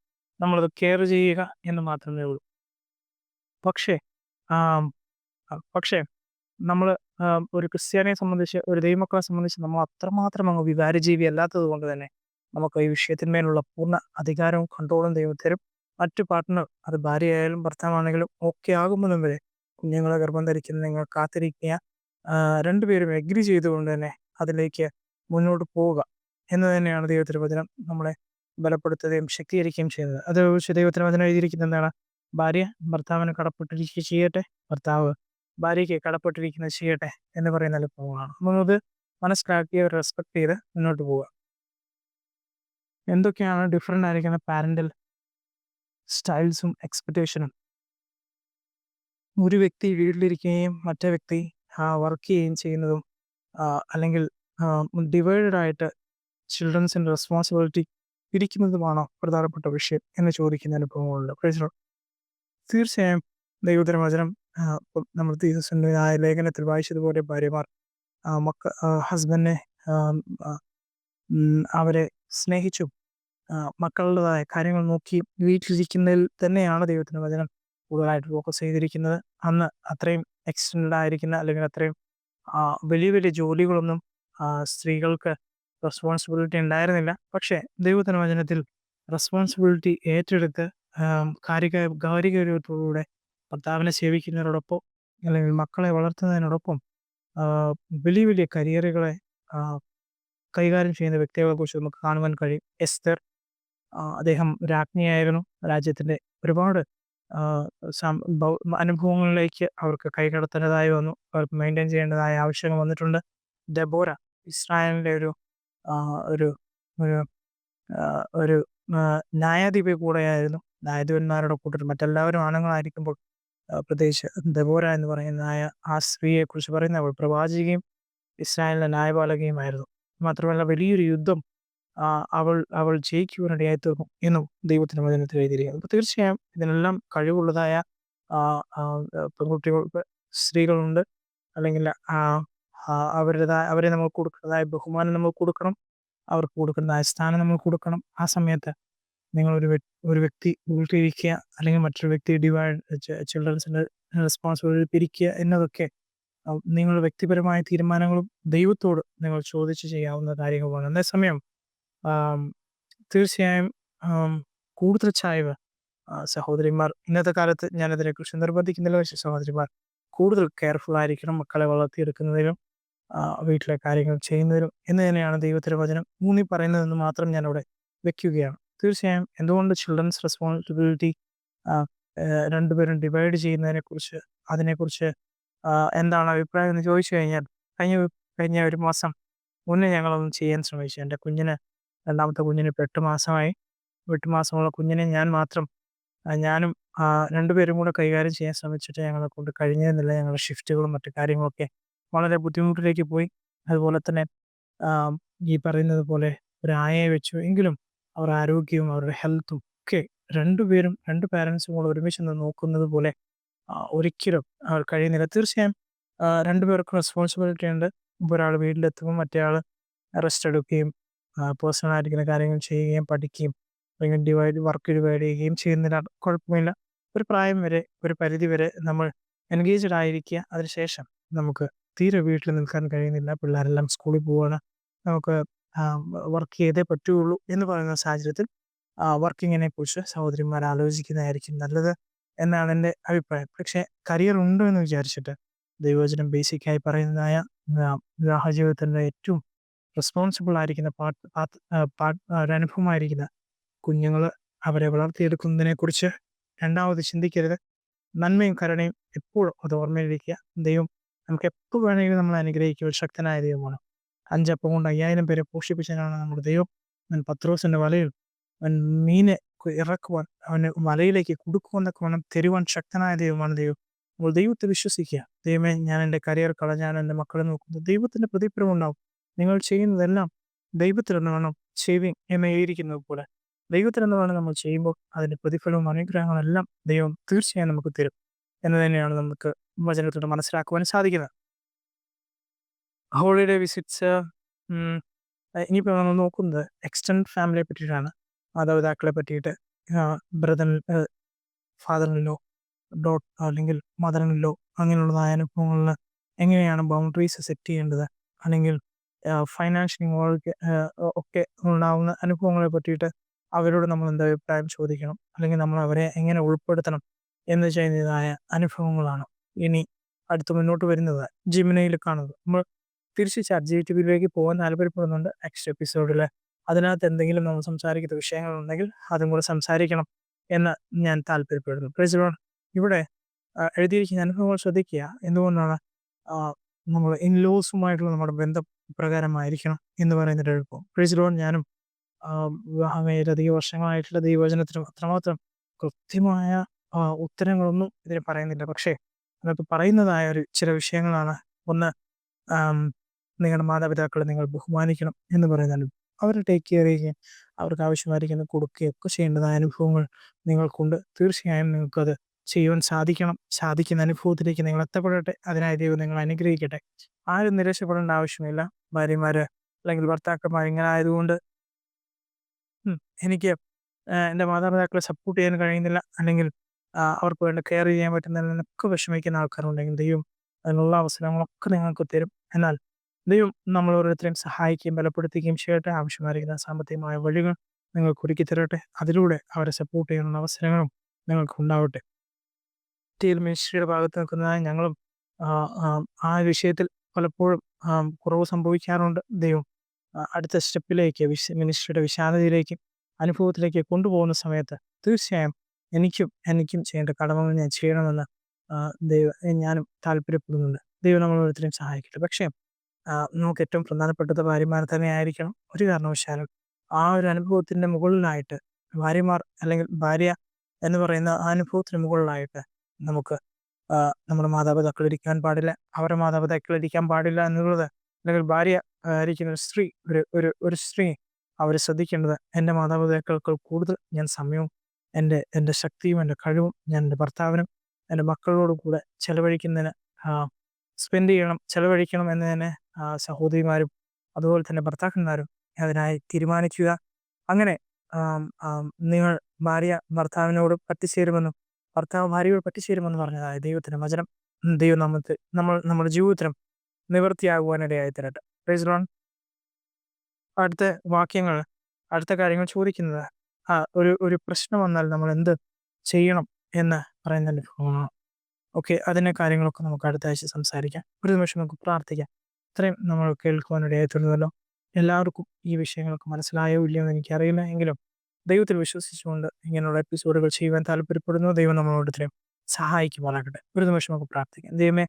Speaker 1: നമ്മളത് കെയർ ചെയ്യുക എന്ന് മാത്രമേ ഉള്ളൂ. പക്ഷേ പക്ഷേ നമ്മൾ ഒരു ക്രിസ്ത്യാനിയെ സംബന്ധിച്ച് ഒരു ദൈവമക്കളെ സംബന്ധിച്ച് നമ്മൾ അത്രമാത്രം അങ്ങ് വികാരജീവി അല്ലാത്തത് കൊണ്ട് തന്നെ നമുക്ക് ഈ വിഷയത്തിന്മേലുള്ള പൂർണ അധികാരവും കൺട്രോളും ദൈവം തരും മറ്റു പാർട്ട്ണർ അത് ഭാര്യയായാലും ഭർത്താവാണെങ്കിലും ഒക്കെ ആകുമ്പോഴും വരെ കുഞ്ഞുങ്ങളെ ഗർഭം ധരിക്കുന്ന നിങ്ങൾ കാത്തിരിക്കുക. രണ്ടുപേരും എഗ്രി ചെയ്തുകൊണ്ട് തന്നെ അതിലേക്ക് മുന്നോട്ട് പോവുക എന്ന് തന്നെയാണ് ദൈവത്തിന്റെ വചനം നമ്മളെ ബലപ്പെടുത്തുകയും ശക്തീകരിക്കുകയും ചെയ്യുന്നത്. അത് ദൈവത്തിന്റെ വചനം എഴുതിയിരിക്കുന്നത് എന്താണ് ഭാര്യ ഭർത്താവിനെ കടപ്പെട്ടിരിക്കുക ചെയ്യട്ടെ. ഭർത്താവ് ഭാര്യയ്ക്ക് കടപ്പെട്ടിരിക്കുന്നത് ചെയ്യട്ടെ എന്ന് പറയുന്ന അനുഭവങ്ങളാണ്. നമ്മളത് മനസ്സിലാക്കി റെസ്പെക്ട് ചെയ്ത് മുന്നോട്ട് പോവുക. എന്തൊക്കെയാണ് ഡിഫറെന്റ് ആയിരിക്കുന്ന പാരന്റൽ സ്റ്റൈൽസും എക്സ്പെക്റ്റേഷനും ഒരു വ്യക്തി വീട്ടിലിരിക്കുകയും മറ്റേ വ്യക്തി വർക്ക് ചെയ്യുകയും ചെയ്യുന്നതും അല്ലെങ്കിൽ ഡിവൈഡഡ് ആയിട്ട് ചിൽഡ്രൻസിന്റെ റെസ്പോൺസിബിലിറ്റി പിരിക്കുന്നതുമാണോ പ്രധാനപ്പെട്ട വിഷയം എന്ന് ചോദിക്കുന്ന അനുഭവങ്ങളുണ്ട്. തീർച്ചയായും ദൈവത്തിന് വചനം ആ, ഇപ്പം നമ്മൾ തീസസിന്റെ ആ ലേഖനത്തിൽ വായിച്ചതുപോലെ ഭാര്യമാർ മക്ക ഹസ്ബൻഡിനെ അവരെ സ്നേഹിച്ചും മക്കളുടേതായ കാര്യങ്ങൾ നോക്കി വീട്ടിലിരിക്കുന്നതിൽ തന്നെയാണ് ദൈവത്തിന്റെ വചനം കൂടുതലായിട്ട് ഫോക്കസ് ചെയ്തിരിക്കുന്നത്. അന്ന് അത്രയും എക്സ്റ്റൻഡ് ആയിരിക്കുന്ന അല്ലെങ്കിൽ അത്രയും വലിയ വലിയ ജോലികളൊന്നും സ്ത്രീകൾക്ക് റെസ്പോൺസിബിലിറ്റി ഉണ്ടായിരുന്നില്ല. പക്ഷേ ദൈവത്തിന്റെ വചനത്തിൽ റെസ്പോൺസിബിലിറ്റി ഏറ്റെടുത്ത് ആം, കാരിക ഭർത്താവിനെ സേവിക്കുന്നതിനോടൊപ്പം അല്ലെങ്കിൽ മക്കളെ വളർത്തുന്നതിനോടൊപ്പം വലിയ വലിയ കരിയറുകളെ കൈകാര്യം ചെയ്യുന്ന വ്യക്തികളെ കുറിച്ച് നമുക്ക് കാണുവാൻ കഴിയും. എസ്തർ അദ്ദേഹം രാജ്ഞിയായിരുന്നു. രാജ്യത്തിന്റെ ഒരുപാട് അനുഭവങ്ങളിലേക്ക് അവർക്ക് കൈകടത്തേണ്ടതായി വന്നു. അവർക്ക് മെയിന്റെയിൻ ചെയ്യേണ്ടതായ ആവശ്യങ്ങൾ വന്നിട്ടുണ്ട്. ദബോര ഇസ്രായേലിന്റെ ഒരു ഒരു ഒരു ന്യായാധിപ കൂടെയായിരുന്നു. ന്യായാധിപന്മാരുടെ കൂട്ടത്തിൽ മറ്റെല്ലാവരും ആണുങ്ങളായിരിക്കുമ്പോൾ പ്രത്യേകിച്ച് ദബോര എന്ന് പറയുന്ന ആ സ്ത്രീയെ കുറിച്ച് പറയുന്ന അവൾ പ്രവാചികയും ഇസ്രായേലിന്റെ ന്യായപാലകയുമായിരുന്നു. മാത്രമല്ല വലിയൊരു യുദ്ധം അവൾ അവൾ ജയിക്കുവാനിടയായി തീർന്നു എന്നും ദൈവത്തിന്റെ വചനത്തിൽ എഴുതിയിരിക്കുന്നു. അപ്പോൾ തീർച്ചയായും ഇതിനെല്ലാം കഴിവുള്ളതായ ആ, ആ, പെൺകുട്ടികൾ സ്ത്രീകളുണ്ട്. അല്ലെങ്കിൽ അവരുടേതായ അവരെ നമ്മൾ കൊടുക്കുന്നതായ ബഹുമാനം നമ്മൾ കൊടുക്കണം. അവർക്ക് കൊടുക്കുന്നതായ സ്ഥാനം നമ്മൾ കൊടുക്കണം ആ സമയത്ത്. നിങ്ങൾ ഒരു ഒരു വ്യക്തി ഉൾക്കിരിക്കുക അല്ലെങ്കിൽ മറ്റൊരു വ്യക്തി ഡിവൈഡ് ചിൽഡ്രൻസിന്റെ റെസ്പോൺസിബിലിറ്റി പിരിക്കുക എന്നതൊക്കെ നിങ്ങൾ വ്യക്തിപരമായ തീരുമാനങ്ങളും ദൈവത്തോട് നിങ്ങൾ ചോദിച്ച് ചെയ്യാവുന്ന കാര്യങ്ങളുമാണ്. അതേസമയം തീർച്ചയായും കൂടുതൽ ചായവ് സഹോദരിമാർ ഇന്നത്തെ കാലത്ത് ഞാനതിനെക്കുറിച്ച് നിർബന്ധിക്കുന്നില്ല പക്ഷേ സഹോദരിമാർ കൂടുതൽ കെയർഫുൾ ആയിരിക്കണം മക്കളെ വളർത്തിയെടുക്കുന്നതിലും വീട്ടിലെ കാര്യങ്ങൾ ചെയ്യുന്നതിലും എന്ന് തന്നെയാണ് ദൈവത്തിന്റെ വചനം. ഊന്നി പറയുന്നതെന്ന് മാത്രം ഞാനവിടെ വെക്കുകയാണ്. തീർച്ചയായും എന്തുകൊണ്ട് ചിൽഡ്രൻസ് റെസ്പോൺസിബിലിറ്റി രണ്ടുപേരും ഡിവൈഡ് ചെയ്യുന്നതിനെ കുറിച്ച് അതിനെക്കുറിച്ച് എന്താണ് അഭിപ്രായം എന്ന് ചോദിച്ചു കഴിഞ്ഞാൽ കഴിഞ്ഞ കഴിഞ്ഞ ഒരു മാസം മുന്നേ ഞങ്ങളൊന്ന് ചെയ്യാൻ ശ്രമിച്ചു. എന്റെ കുഞ്ഞിന് രണ്ടാമത്തെ കുഞ്ഞിന് ഇപ്പോൾ എട്ട് മാസമായി. എട്ട് മാസമുള്ള കുഞ്ഞിനെ ഞാൻ മാത്രം ഞാനും രണ്ടുപേരും കൂടെ കൈകാര്യം ചെയ്യാൻ ശ്രമിച്ചിട്ട് ഞങ്ങളെ കൊണ്ട് കഴിഞ്ഞിരുന്നില്ല. ഞങ്ങളുടെ ഷിഫ്റ്റുകളും മറ്റു കാര്യങ്ങളൊക്കെ വളരെ ബുദ്ധിമുട്ടിലേക്ക് പോയി. അതുപോലെ തന്നെ ഈ പറയുന്നത് പോലെ ഒരു ആയയെ വെച്ചു. എങ്കിലും അവർ ആരോഗ്യവും അവരുടെ ഹെൽത്തും ഒക്കെ രണ്ടുപേരും രണ്ട് പാരൻസും കൂടെ ഒരുമിച്ച് നിന്ന് നോക്കുന്നത് പോലെ ഒരിക്കലും അവർ കഴിയുന്നില്ല. തീർച്ചയായും രണ്ടുപേർക്കും റെസ്പോൺസിബിലിറ്റി ഉണ്ട്. ഒരാൾ വീട്ടിലെത്തുമ്പോൾ മറ്റേ ആൾ റെസ്റ്റ് എടുക്കുകയും പേഴ്സണൽ ആയിരിക്കുന്ന കാര്യങ്ങൾ ചെയ്യുകയും പഠിക്കുകയും അല്ലെങ്കിൽ ഡിവൈഡ് വർക്ക് ഡിവൈഡ് ചെയ്യുകയും ചെയ്യുന്നില്ല. കുഴപ്പമില്ല. ഒരു പ്രായം വരെ ഒരു പരിധി വരെ നമ്മൾ എൻഗേജ്ഡ് ആയിരിക്കുക. അതിനുശേഷം നമുക്ക് തീരെ വീട്ടിൽ നിൽക്കാൻ കഴിയുന്നില്ല. പിള്ളേരെല്ലാം സ്കൂളിൽ പോവുകയാണ്. നമുക്ക് വർക്ക് ചെയ്തേ പറ്റുകയുള്ളൂ എന്ന് പറയുന്ന സാഹചര്യത്തിൽ വർക്കിങ്ങിനെ കുറിച്ച് സഹോദരിമാർ ആലോചിക്കുന്നതായിരിക്കും നല്ലത് എന്നാണ് എന്റെ അഭിപ്രായം. പക്ഷേ കരിയർ ഉണ്ടോ എന്ന് വിചാരിച്ചിട്ട് ദൈവവചനം ബേസിക്കായി പറയുന്നതായ വിവാഹ ജീവിതത്തിന്റെ ഏറ്റവും റെസ്പോൺസിബിൾ ആയിരിക്കുന്ന പാട്ട് പാട്ട് ഒരനുഭവമായിരിക്കുന്ന കുഞ്ഞുങ്ങൾ അവരെ വളർത്തിയെടുക്കുന്നതിനെക്കുറിച്ച് രണ്ടാമത് ചിന്തിക്കരുത്. നന്മയും കരുണയും എപ്പോഴും അത് ഓർമ്മയിലിരിക്കുക. ദൈവം നമുക്ക് എപ്പോൾ വേണമെങ്കിലും നമ്മൾ അനുഗ്രഹിക്കുക. ശക്തനായ ദൈവമാണ്. അഞ്ചപ്പം കൊണ്ട് അയ്യായിരം പേരെ പോഷിപ്പിച്ചതിനാണ് നമ്മുടെ ദൈവം. അവൻ പത്രോസിന്റെ വലയിൽ അവൻ മീനെ ഇറക്കുവാൻ അവന് വലയിലേക്ക് കൊടുക്കുമെന്നൊക്കെ വേണം തരുവാൻ ശക്തനായ ദൈവമാണ് ദൈവം. അപ്പോൾ ദൈവത്തെ വിശ്വസിക്കുക. ദൈവമേ ഞാൻ എന്റെ കരിയർ കളഞ്ഞാൻ എന്റെ മക്കളെ നോക്കുന്നു. ദൈവത്തിന്റെ പ്രതിഫലം ഉണ്ടാവും. നിങ്ങൾ ചെയ്യുന്നതെല്ലാം ദൈവത്തിലെന്ന് വേണം ചെയ്യും എന്ന് എഴുതിയിരിക്കുന്നത് പോലെ. ദൈവത്തിലെന്ന് വേണം നമ്മൾ ചെയ്യുമ്പോൾ അതിന്റെ പ്രതിഫലവും അനുഗ്രഹങ്ങളെല്ലാം ദൈവം തീർച്ചയായും നമുക്ക് തരും. എന്ന് തന്നെയാണ് നമുക്ക് വചനത്തോട് മനസ്സിലാക്കുവാൻ സാധിക്കുന്നത്. ഹോളിഡേ വിസിറ്റ്സ് ഇനിയിപ്പോൾ നമ്മൾ നോക്കുന്നത് എക്സ്റ്റൻഡ് ഫാമിലിയെ പറ്റിയിട്ടാണ്. മാതാപിതാക്കളെ പറ്റിയിട്ട് ബ്രദർ ഫാദറിനിലോ ഡോട്ട് അല്ലെങ്കിൽ മദറിനിലോ അങ്ങനെയുള്ളതായ അനുഭവങ്ങളിൽ എങ്ങനെയാണ് ബൗണ്ടറീസ് സെറ്റ് ചെയ്യേണ്ടത്? അല്ലെങ്കിൽ ഫൈനാൻഷ്യൽ ഇൻവോൾവ് ഒക്കെ ഉണ്ടാകുന്ന അനുഭവങ്ങളെ പറ്റിയിട്ട് അവരോട് നമ്മൾ എന്താ അഭിപ്രായം ചോദിക്കണം? അല്ലെങ്കിൽ നമ്മൾ അവരെ എങ്ങനെ ഉൾപ്പെടുത്തണം? എന്ന് ചെയ്യുന്നതായ അനുഭവങ്ങളാണ് ഇനി അടുത്ത് മുന്നോട്ട് വരുന്നത്. ജിമിനയിൽ കാണുന്നത്. നമ്മൾ തിരിച്ച് ചാറ്റ് ജി ടി വിയിലേക്ക് പോകാൻ താല്പര്യപ്പെടുന്നുണ്ട് നെക്സ്റ്റ് എപ്പിസോഡിൽ അതിനകത്ത് എന്തെങ്കിലും നമ്മൾ സംസാരിക്കുന്ന വിഷയങ്ങളുണ്ടെങ്കിൽ അതും കൂടെ സംസാരിക്കണം എന്ന് ഞാൻ താല്പര്യപ്പെടുന്നു. പ്രസിഡോൺ ഇവിടെ എഴുതിയിരിക്കുന്ന അനുഭവങ്ങൾ ശ്രദ്ധിക്കുക. എന്തുകൊണ്ടാണ് നമ്മൾ ഇൻലോസുമായിട്ടുള്ള നമ്മുടെ ബന്ധം പ്രകാരമായിരിക്കണം എന്ന് പറയുന്നൊരു എഴുപ്പം പ്രസിഡോൺ ഞാനും അധിക വർഷങ്ങളായിട്ടുള്ള ദൈവചനത്തിനും അത്രമാത്രം കൃത്യമായ ഉത്തരങ്ങളൊന്നും ഇതിന് പറയുന്നില്ല. പക്ഷേ അതിനകത്ത് പറയുന്നതായ ഒരു ചില വിഷയങ്ങളാണ്. ഒന്ന് നിങ്ങളുടെ മാതാപിതാക്കളെ നിങ്ങൾ ബഹുമാനിക്കണം എന്ന് പറയുന്നത് അവരെ ടേക്ക് കെയർ ചെയ്യുകയും അവർക്ക് ആവശ്യമായിരിക്കുന്ന കൊടുക്കുകയും ഒക്കെ ചെയ്യേണ്ടതായ അനുഭവങ്ങൾ നിങ്ങൾക്കുണ്ട്. തീർച്ചയായും നിങ്ങൾക്കത് ചെയ്യുവാൻ സാധിക്കണം. സാധിക്കുന്ന അനുഭവത്തിലേക്ക് നിങ്ങൾ എത്തപ്പെടട്ടെ. അതിനായി ദൈവം നിങ്ങൾ അനുഗ്രഹിക്കട്ടെ. ആരും നിരാശപ്പെടേണ്ട ആവശ്യമില്ല. ഭാര്യമാര് അല്ലെങ്കിൽ ഭർത്താക്കന്മാർ ഇങ്ങനെ ആയതുകൊണ്ട് എനിക്ക് എന്റെ മാതാപിതാക്കളെ സപ്പോർട്ട് ചെയ്യാൻ കഴിയുന്നില്ല. അല്ലെങ്കിൽ അവർക്ക് വേണ്ട കെയർ ചെയ്യാൻ പറ്റുന്നില്ല എന്നൊക്കെ വിഷമിക്കുന്ന ആൾക്കാരുണ്ടെങ്കിൽ ദൈവം അതിനുള്ള അവസരങ്ങളൊക്കെ നിങ്ങൾക്ക് തരും. എന്നാൽ ദൈവം നമ്മൾ ഓരോരുത്തരെയും സഹായിക്കുകയും ബലപ്പെടുത്തുകയും ചെയ്യട്ടെ. ആവശ്യമായിരിക്കുന്ന സാമ്പത്തികമായ വഴികൾ നിങ്ങൾക്ക് ഒരുക്കി തരട്ടെ. അതിലൂടെ അവരെ സപ്പോർട്ട് ചെയ്യാനുള്ള അവസരങ്ങളും നിങ്ങൾക്ക് ഉണ്ടാവട്ടെ. ടീൽ മിനിസ്ട്രിയുടെ ഭാഗത്ത് നിൽക്കുന്നതായ ഞങ്ങളും ആ, വിഷയത്തിൽ പലപ്പോഴും കുറവ് സംഭവിക്കാറുണ്ട്. ദൈവം അടുത്ത സ്റ്റെപ്പിലേക്ക് വിശ മിനിസ്ട്രിയുടെ വിശാലതയിലേക്ക് അനുഭവത്തിലേക്ക് കൊണ്ടുപോകുന്ന സമയത്ത് തീർച്ചയായും എനിക്കും എനിക്കും ചെയ്യേണ്ട കടമകൾ ഞാൻ ചെയ്യണമെന്ന് ദൈവം ഞാനും താല്പര്യപ്പെടുന്നുണ്ട്. ദൈവം നമ്മൾ ഓരോരുത്തരെയും സഹായിക്കട്ടെ. പക്ഷേ നമുക്ക് ഏറ്റവും പ്രധാനപ്പെട്ടത് ഭാര്യമാർ തന്നെ ആയിരിക്കണം. ഒരു കാരണവശാലും ആ ഒരു അനുഭവത്തിന്റെ മുകളിലായിട്ട് ഭാര്യമാർ അല്ലെങ്കിൽ ഭാര്യ എന്ന് പറയുന്ന ആ അനുഭവത്തിന് മുകളിലായിട്ട് നമുക്ക് നമ്മുടെ മാതാപിതാക്കൾ ഇരിക്കാൻ പാടില്ല. അവരുടെ മാതാപിതാക്കൾ ഇരിക്കാൻ പാടില്ല എന്നുള്ളത് അല്ലെങ്കിൽ ഭാര്യ ഇരിക്കുന്ന ഒരു സ്ത്രീ ഒരു ഒരു ഒരു സ്ത്രീ അവർ ശ്രദ്ധിക്കേണ്ടത് എന്റെ മാതാപിതാക്കൾക്ക് കൂടുതൽ ഞാൻ സമയവും എന്റെ എന്റെ ശക്തിയും എന്റെ കഴിവും ഞാൻ എന്റെ ഭർത്താവിനും എന്റെ മക്കളോടും കൂടെ ചെലവഴിക്കുന്നതിന് സ്പെൻഡ് ചെയ്യണം ചെലവഴിക്കണം എന്ന് തന്നെ സഹോദരിമാരും അതുപോലെ തന്നെ ഭർത്താക്കന്മാരും അതിനായി തീരുമാനിക്കുക. അങ്ങനെ നിങ്ങൾ ഭാര്യ ഭർത്താവിനോട് പറ്റിച്ചേരുമെന്നും ഭർത്താവ് ഭാര്യയോട് പറ്റിച്ചേരുമെന്ന് പറഞ്ഞതായ ദൈവത്തിന്റെ വചനം ദൈവം നമുക്ക് നമ്മൾ നമ്മുടെ ജീവിതത്തിനും നിവൃത്തിയാകുവാനിടയായി തരട്ടെ പ്രൈസ് ലോൺ അടുത്ത വാക്യങ്ങൾ അടുത്ത കാര്യങ്ങൾ ചോദിക്കുന്നത് ഒരു ഒരു പ്രശ്നം വന്നാൽ നമ്മൾ എന്ത് ചെയ്യണം എന്ന് പറയുന്ന അനുഭവമാണ് ഓക്കെ അതിന്റെ കാര്യങ്ങളൊക്കെ നമുക്ക് അടുത്ത ആഴ്ച സംസാരിക്കാം. ഒരു നിമിഷം നമുക്ക് പ്രാർത്ഥിക്കാം. ഇത്രയും നമ്മൾ കേൾക്കുവാനിടയായി തീർന്നല്ലോ എല്ലാവർക്കും ഈ വിഷയങ്ങളൊക്കെ മനസ്സിലായോ ഇല്ലയോ എന്ന് എനിക്കറിയില്ല. എങ്കിലും ദൈവത്തിൽ വിശ്വസിച്ചുകൊണ്ട് ഇങ്ങനെയുള്ള എപ്പിസോഡുകൾ ചെയ്യുവാൻ താല്പര്യപ്പെടുന്നു. ദൈവം നമ്മളോട് ഇത്രയും സഹായിക്കുമാറാകട്ടെ. ഒരു നിമിഷം നമുക്ക് പ്രാർത്ഥിക്കാം. ദൈവമേ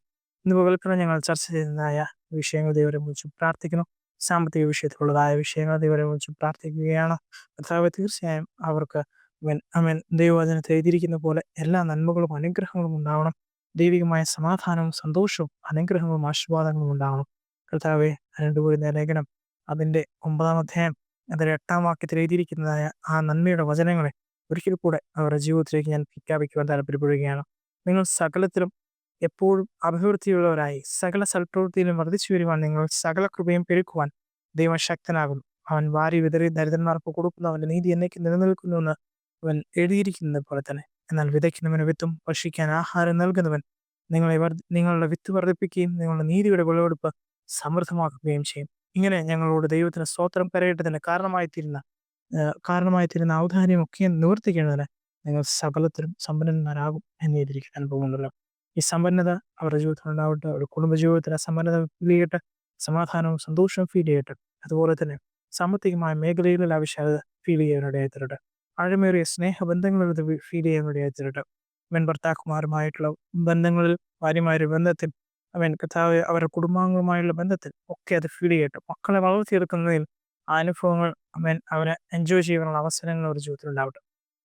Speaker 1: ഇന്ന് പകൽക്കണം ഞങ്ങൾ ചർച്ച ചെയ്യുന്നതായ വിഷയങ്ങൾ ദൈവരെ കുറിച്ച് പ്രാർത്ഥിക്കുന്നു. സാമ്പത്തിക വിഷയത്തിലുള്ളതായ വിഷയങ്ങൾ ദൈവരെ കുറിച്ച് പ്രാർത്ഥിക്കുകയാണ്. കർത്താവ് തീർച്ചയായും അവർക്ക് അവൻ അവൻ ദൈവവചനത്തെ എഴുതിയിരിക്കുന്ന പോലെ എല്ലാ നന്മകളും അനുഗ്രഹങ്ങളും ഉണ്ടാവണം. ദൈവികമായ സമാധാനവും സന്തോഷവും അനുഗ്രഹങ്ങളും ആശീർവാദങ്ങളും ഉണ്ടാകണം കർത്താവെ രണ്ടുപോയിരുന്ന ലേഖനം അതിന്റെ ഒമ്പതാം അധ്യായം അതിന്റെ എട്ടാം വാക്യത്തിൽ എഴുതിയിരിക്കുന്നതായ ആ നന്മയുടെ വചനങ്ങളെ ഒരിക്കൽ കൂടെ അവരുടെ ജീവിതത്തിലേക്ക് ഞാൻ പ്രഖ്യാപിക്കുവാൻ താല്പര്യപ്പെടുകയാണ്. നിങ്ങൾ സകലത്തിലും എപ്പോഴും അഭിവൃദ്ധിയുള്ളവരായി സകല സൽപ്രവൃത്തിയിലും വർദ്ധിച്ചു വരുവാൻ നിങ്ങൾ സകല കൃപയും പെരുക്കുവാൻ ദൈവം ശക്തനാകുന്നു അവൻ വാരി വിതറി ദരിദ്രന്മാർക്ക് കൊടുക്കുന്നു. അവന്റെ നീതി എന്നേക്ക് നിലനിൽക്കുന്നുവെന്ന് അവൻ എഴുതിയിരിക്കുന്നത് പോലെ തന്നെ. എന്നാൽ വിതയ്ക്കുന്നവന് വിത്തും ഭക്ഷിക്കാൻ ആഹാരം നൽകുന്നവൻ നിങ്ങളെ നിങ്ങളുടെ വിത്ത് വർദ്ധിപ്പിക്കുകയും നിങ്ങളുടെ നീതിയുടെ വിളവെടുപ്പ് സമൃദ്ധമാക്കുകയും ചെയ്യും. ഇങ്ങനെ ഞങ്ങളോട് ദൈവത്തിന് സ്തോത്രം കരയേണ്ടതിന് കാരണമായി തീരുന്ന കാരണമായി തീരുന്ന ഔദാര്യമൊക്കെ നിവർത്തിക്കേണ്ടതിന് നിങ്ങൾ സകലത്തിലും സമ്പന്നന്മാരാകും എന്ന് എഴുതിയിരിക്കുന്ന അനുഭവമുണ്ടല്ലോ ഈ സമ്പന്നത അവരുടെ ജീവിതത്തിൽ ഉണ്ടാവട്ടെ അവരുടെ കുടുംബജീവിതത്തിന് സമ്പന്നത ഫീൽ ചെയ്യട്ടെ സമാധാനവും സന്തോഷവും ഫീൽ ചെയ്യട്ടെ. അതുപോലെ തന്നെ സാമ്പത്തികമായ മേഖലകളിൽ ആവശ്യകത ഫീൽ ചെയ്യാനിടയായി തരട്ടെ. ആഴമേറിയ സ്നേഹബന്ധങ്ങളത് ഫീൽ ചെയ്യാൻ തരട്ടെ അവൻ ഭർത്താക്കുമാരുമായിട്ടുള്ള ബന്ധങ്ങളിൽ ഭാര്യമാരുടെ ബന്ധത്തിൽ അവൻ കഥാവ് അവരുടെ കുടുംബാംഗങ്ങളുമായുള്ള ബന്ധത്തിൽ ഒക്കെ അത് ഫീൽ ചെയ്യട്ടെ. മക്കളെ വളർത്തിയെടുക്കുന്നതിൽ ആ അനുഭവങ്ങൾ അവൻ അവനെ എൻജോയ് ചെയ്യാനുള്ള അവസരങ്ങൾ അവരുടെ ജീവിതത്തിൽ ഉണ്ടാവട്ടെ.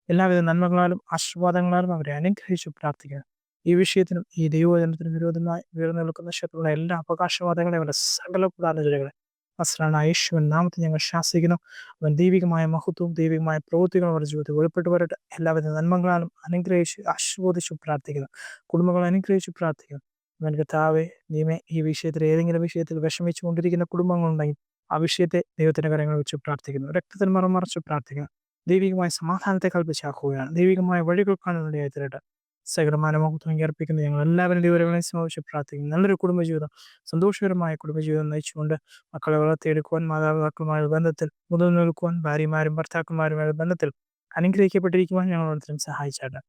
Speaker 1: എല്ലാവിധ നന്മകളാലും ആശീർവാദങ്ങളാലും അവരെ അനുഗ്രഹിച്ചു പ്രാർത്ഥിക്കുക ഈ വിഷയത്തിനും ഈ ദൈവവചനത്തിനും വിരോധമായി ഉയർന്നു നിൽക്കുന്ന ക്ഷേത്രങ്ങളുടെ എല്ലാ അവകാശവാദങ്ങളെയും അവരുടെ സകല പ്രധാനജകളെ അസ്രാണ് യേശുവൻ നാമത്തെ ഞങ്ങൾ ശാസിക്കുന്നു. അവൻ ദൈവികമായ മഹത്വവും ദൈവികമായ പ്രവൃത്തികളും അവരുടെ ജീവിതത്തിൽ വെളിപ്പെട്ട് വരട്ടെ. എല്ലാവിധ നന്മകളാലും അനുഗ്രഹിച്ച് ആശ്വദിച്ചു പ്രാർത്ഥിക്കുന്നു. കുടുംബങ്ങളെ അനുഗ്രഹിച്ചു പ്രാർത്ഥിക്കുന്നു. അവൻ കർത്താവെ നീമെ ഈ വിഷയത്തിൽ ഏതെങ്കിലും വിഷയത്തിൽ വിഷമിച്ചു കൊണ്ടിരിക്കുന്ന കുടുംബങ്ങളുണ്ടെങ്കിൽ ആ വിഷയത്തെ ദൈവത്തിന്റെ കരങ്ങൾ വെച്ച് പ്രാർത്ഥിക്കുന്നു. രക്തത്തിൽ മറം മറച്ച് പ്രാർത്ഥിക്കുന്നു. ദൈവികമായ സമാധാനത്തെ കൽപ്പിച്ചാക്കുകയാണ് ദൈവികമായ വഴികൾ കാണുന്നതിനായി തരട്ടെ. സകലമായ മഹത്വം അർപ്പിക്കുന്നു. ഞങ്ങൾ എല്ലാവരും ദൈവങ്ങളെ സമാവശ്യം പ്രാർത്ഥിക്കുന്നു. നല്ലൊരു കുടുംബജീവിതം. സന്തോഷകരമായ കുടുംബജീവിതം നയിച്ചുകൊണ്ട് മക്കളെ വളർത്തിയെടുക്കുവാൻ മാതാപിതാക്കളുമായ ബന്ധത്തിൽ മുതിർന്നു നിൽക്കുവാൻ ഭാര്യമാരും ഭർത്താക്കന്മാരുമായ ബന്ധത്തിൽ അനുഗ്രഹിക്കപ്പെട്ടിരിക്കുവാൻ ഞങ്ങൾ ഓരോരുത്തരും സഹായിച്ചാട്ടെ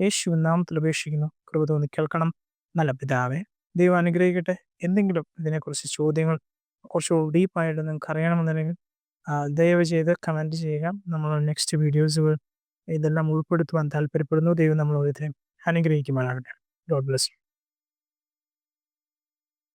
Speaker 1: യേശു നാമത്തിൽ അപേക്ഷിക്കുന്നു. കൃപ തോന്നി കേൾക്കണം. നല്ല പിതാവേ ദൈവം അനുഗ്രഹിക്കട്ടെ. എന്തെങ്കിലും ഇതിനെക്കുറിച്ച് ചോദ്യങ്ങൾ കുറച്ചുകൂടി ഡീപ്പായിട്ട് നിങ്ങൾക്ക് അറിയണമെന്നുണ്ടെങ്കിൽ ദയവ് ചെയ്ത് കമന്റ് ചെയ്യുക. നമ്മൾ നെക്സ്റ്റ് വീഡിയോസുകൾ ഇതെല്ലാം ഉൾപ്പെടുത്തുവാൻ താല്പര്യപ്പെടുന്നു. ദൈവം നമ്മൾ ഓരോരുത്തരെയും അനുഗ്രഹിക്കുമാറാകട്ടെ ഗോഡ് ബ്ലസ്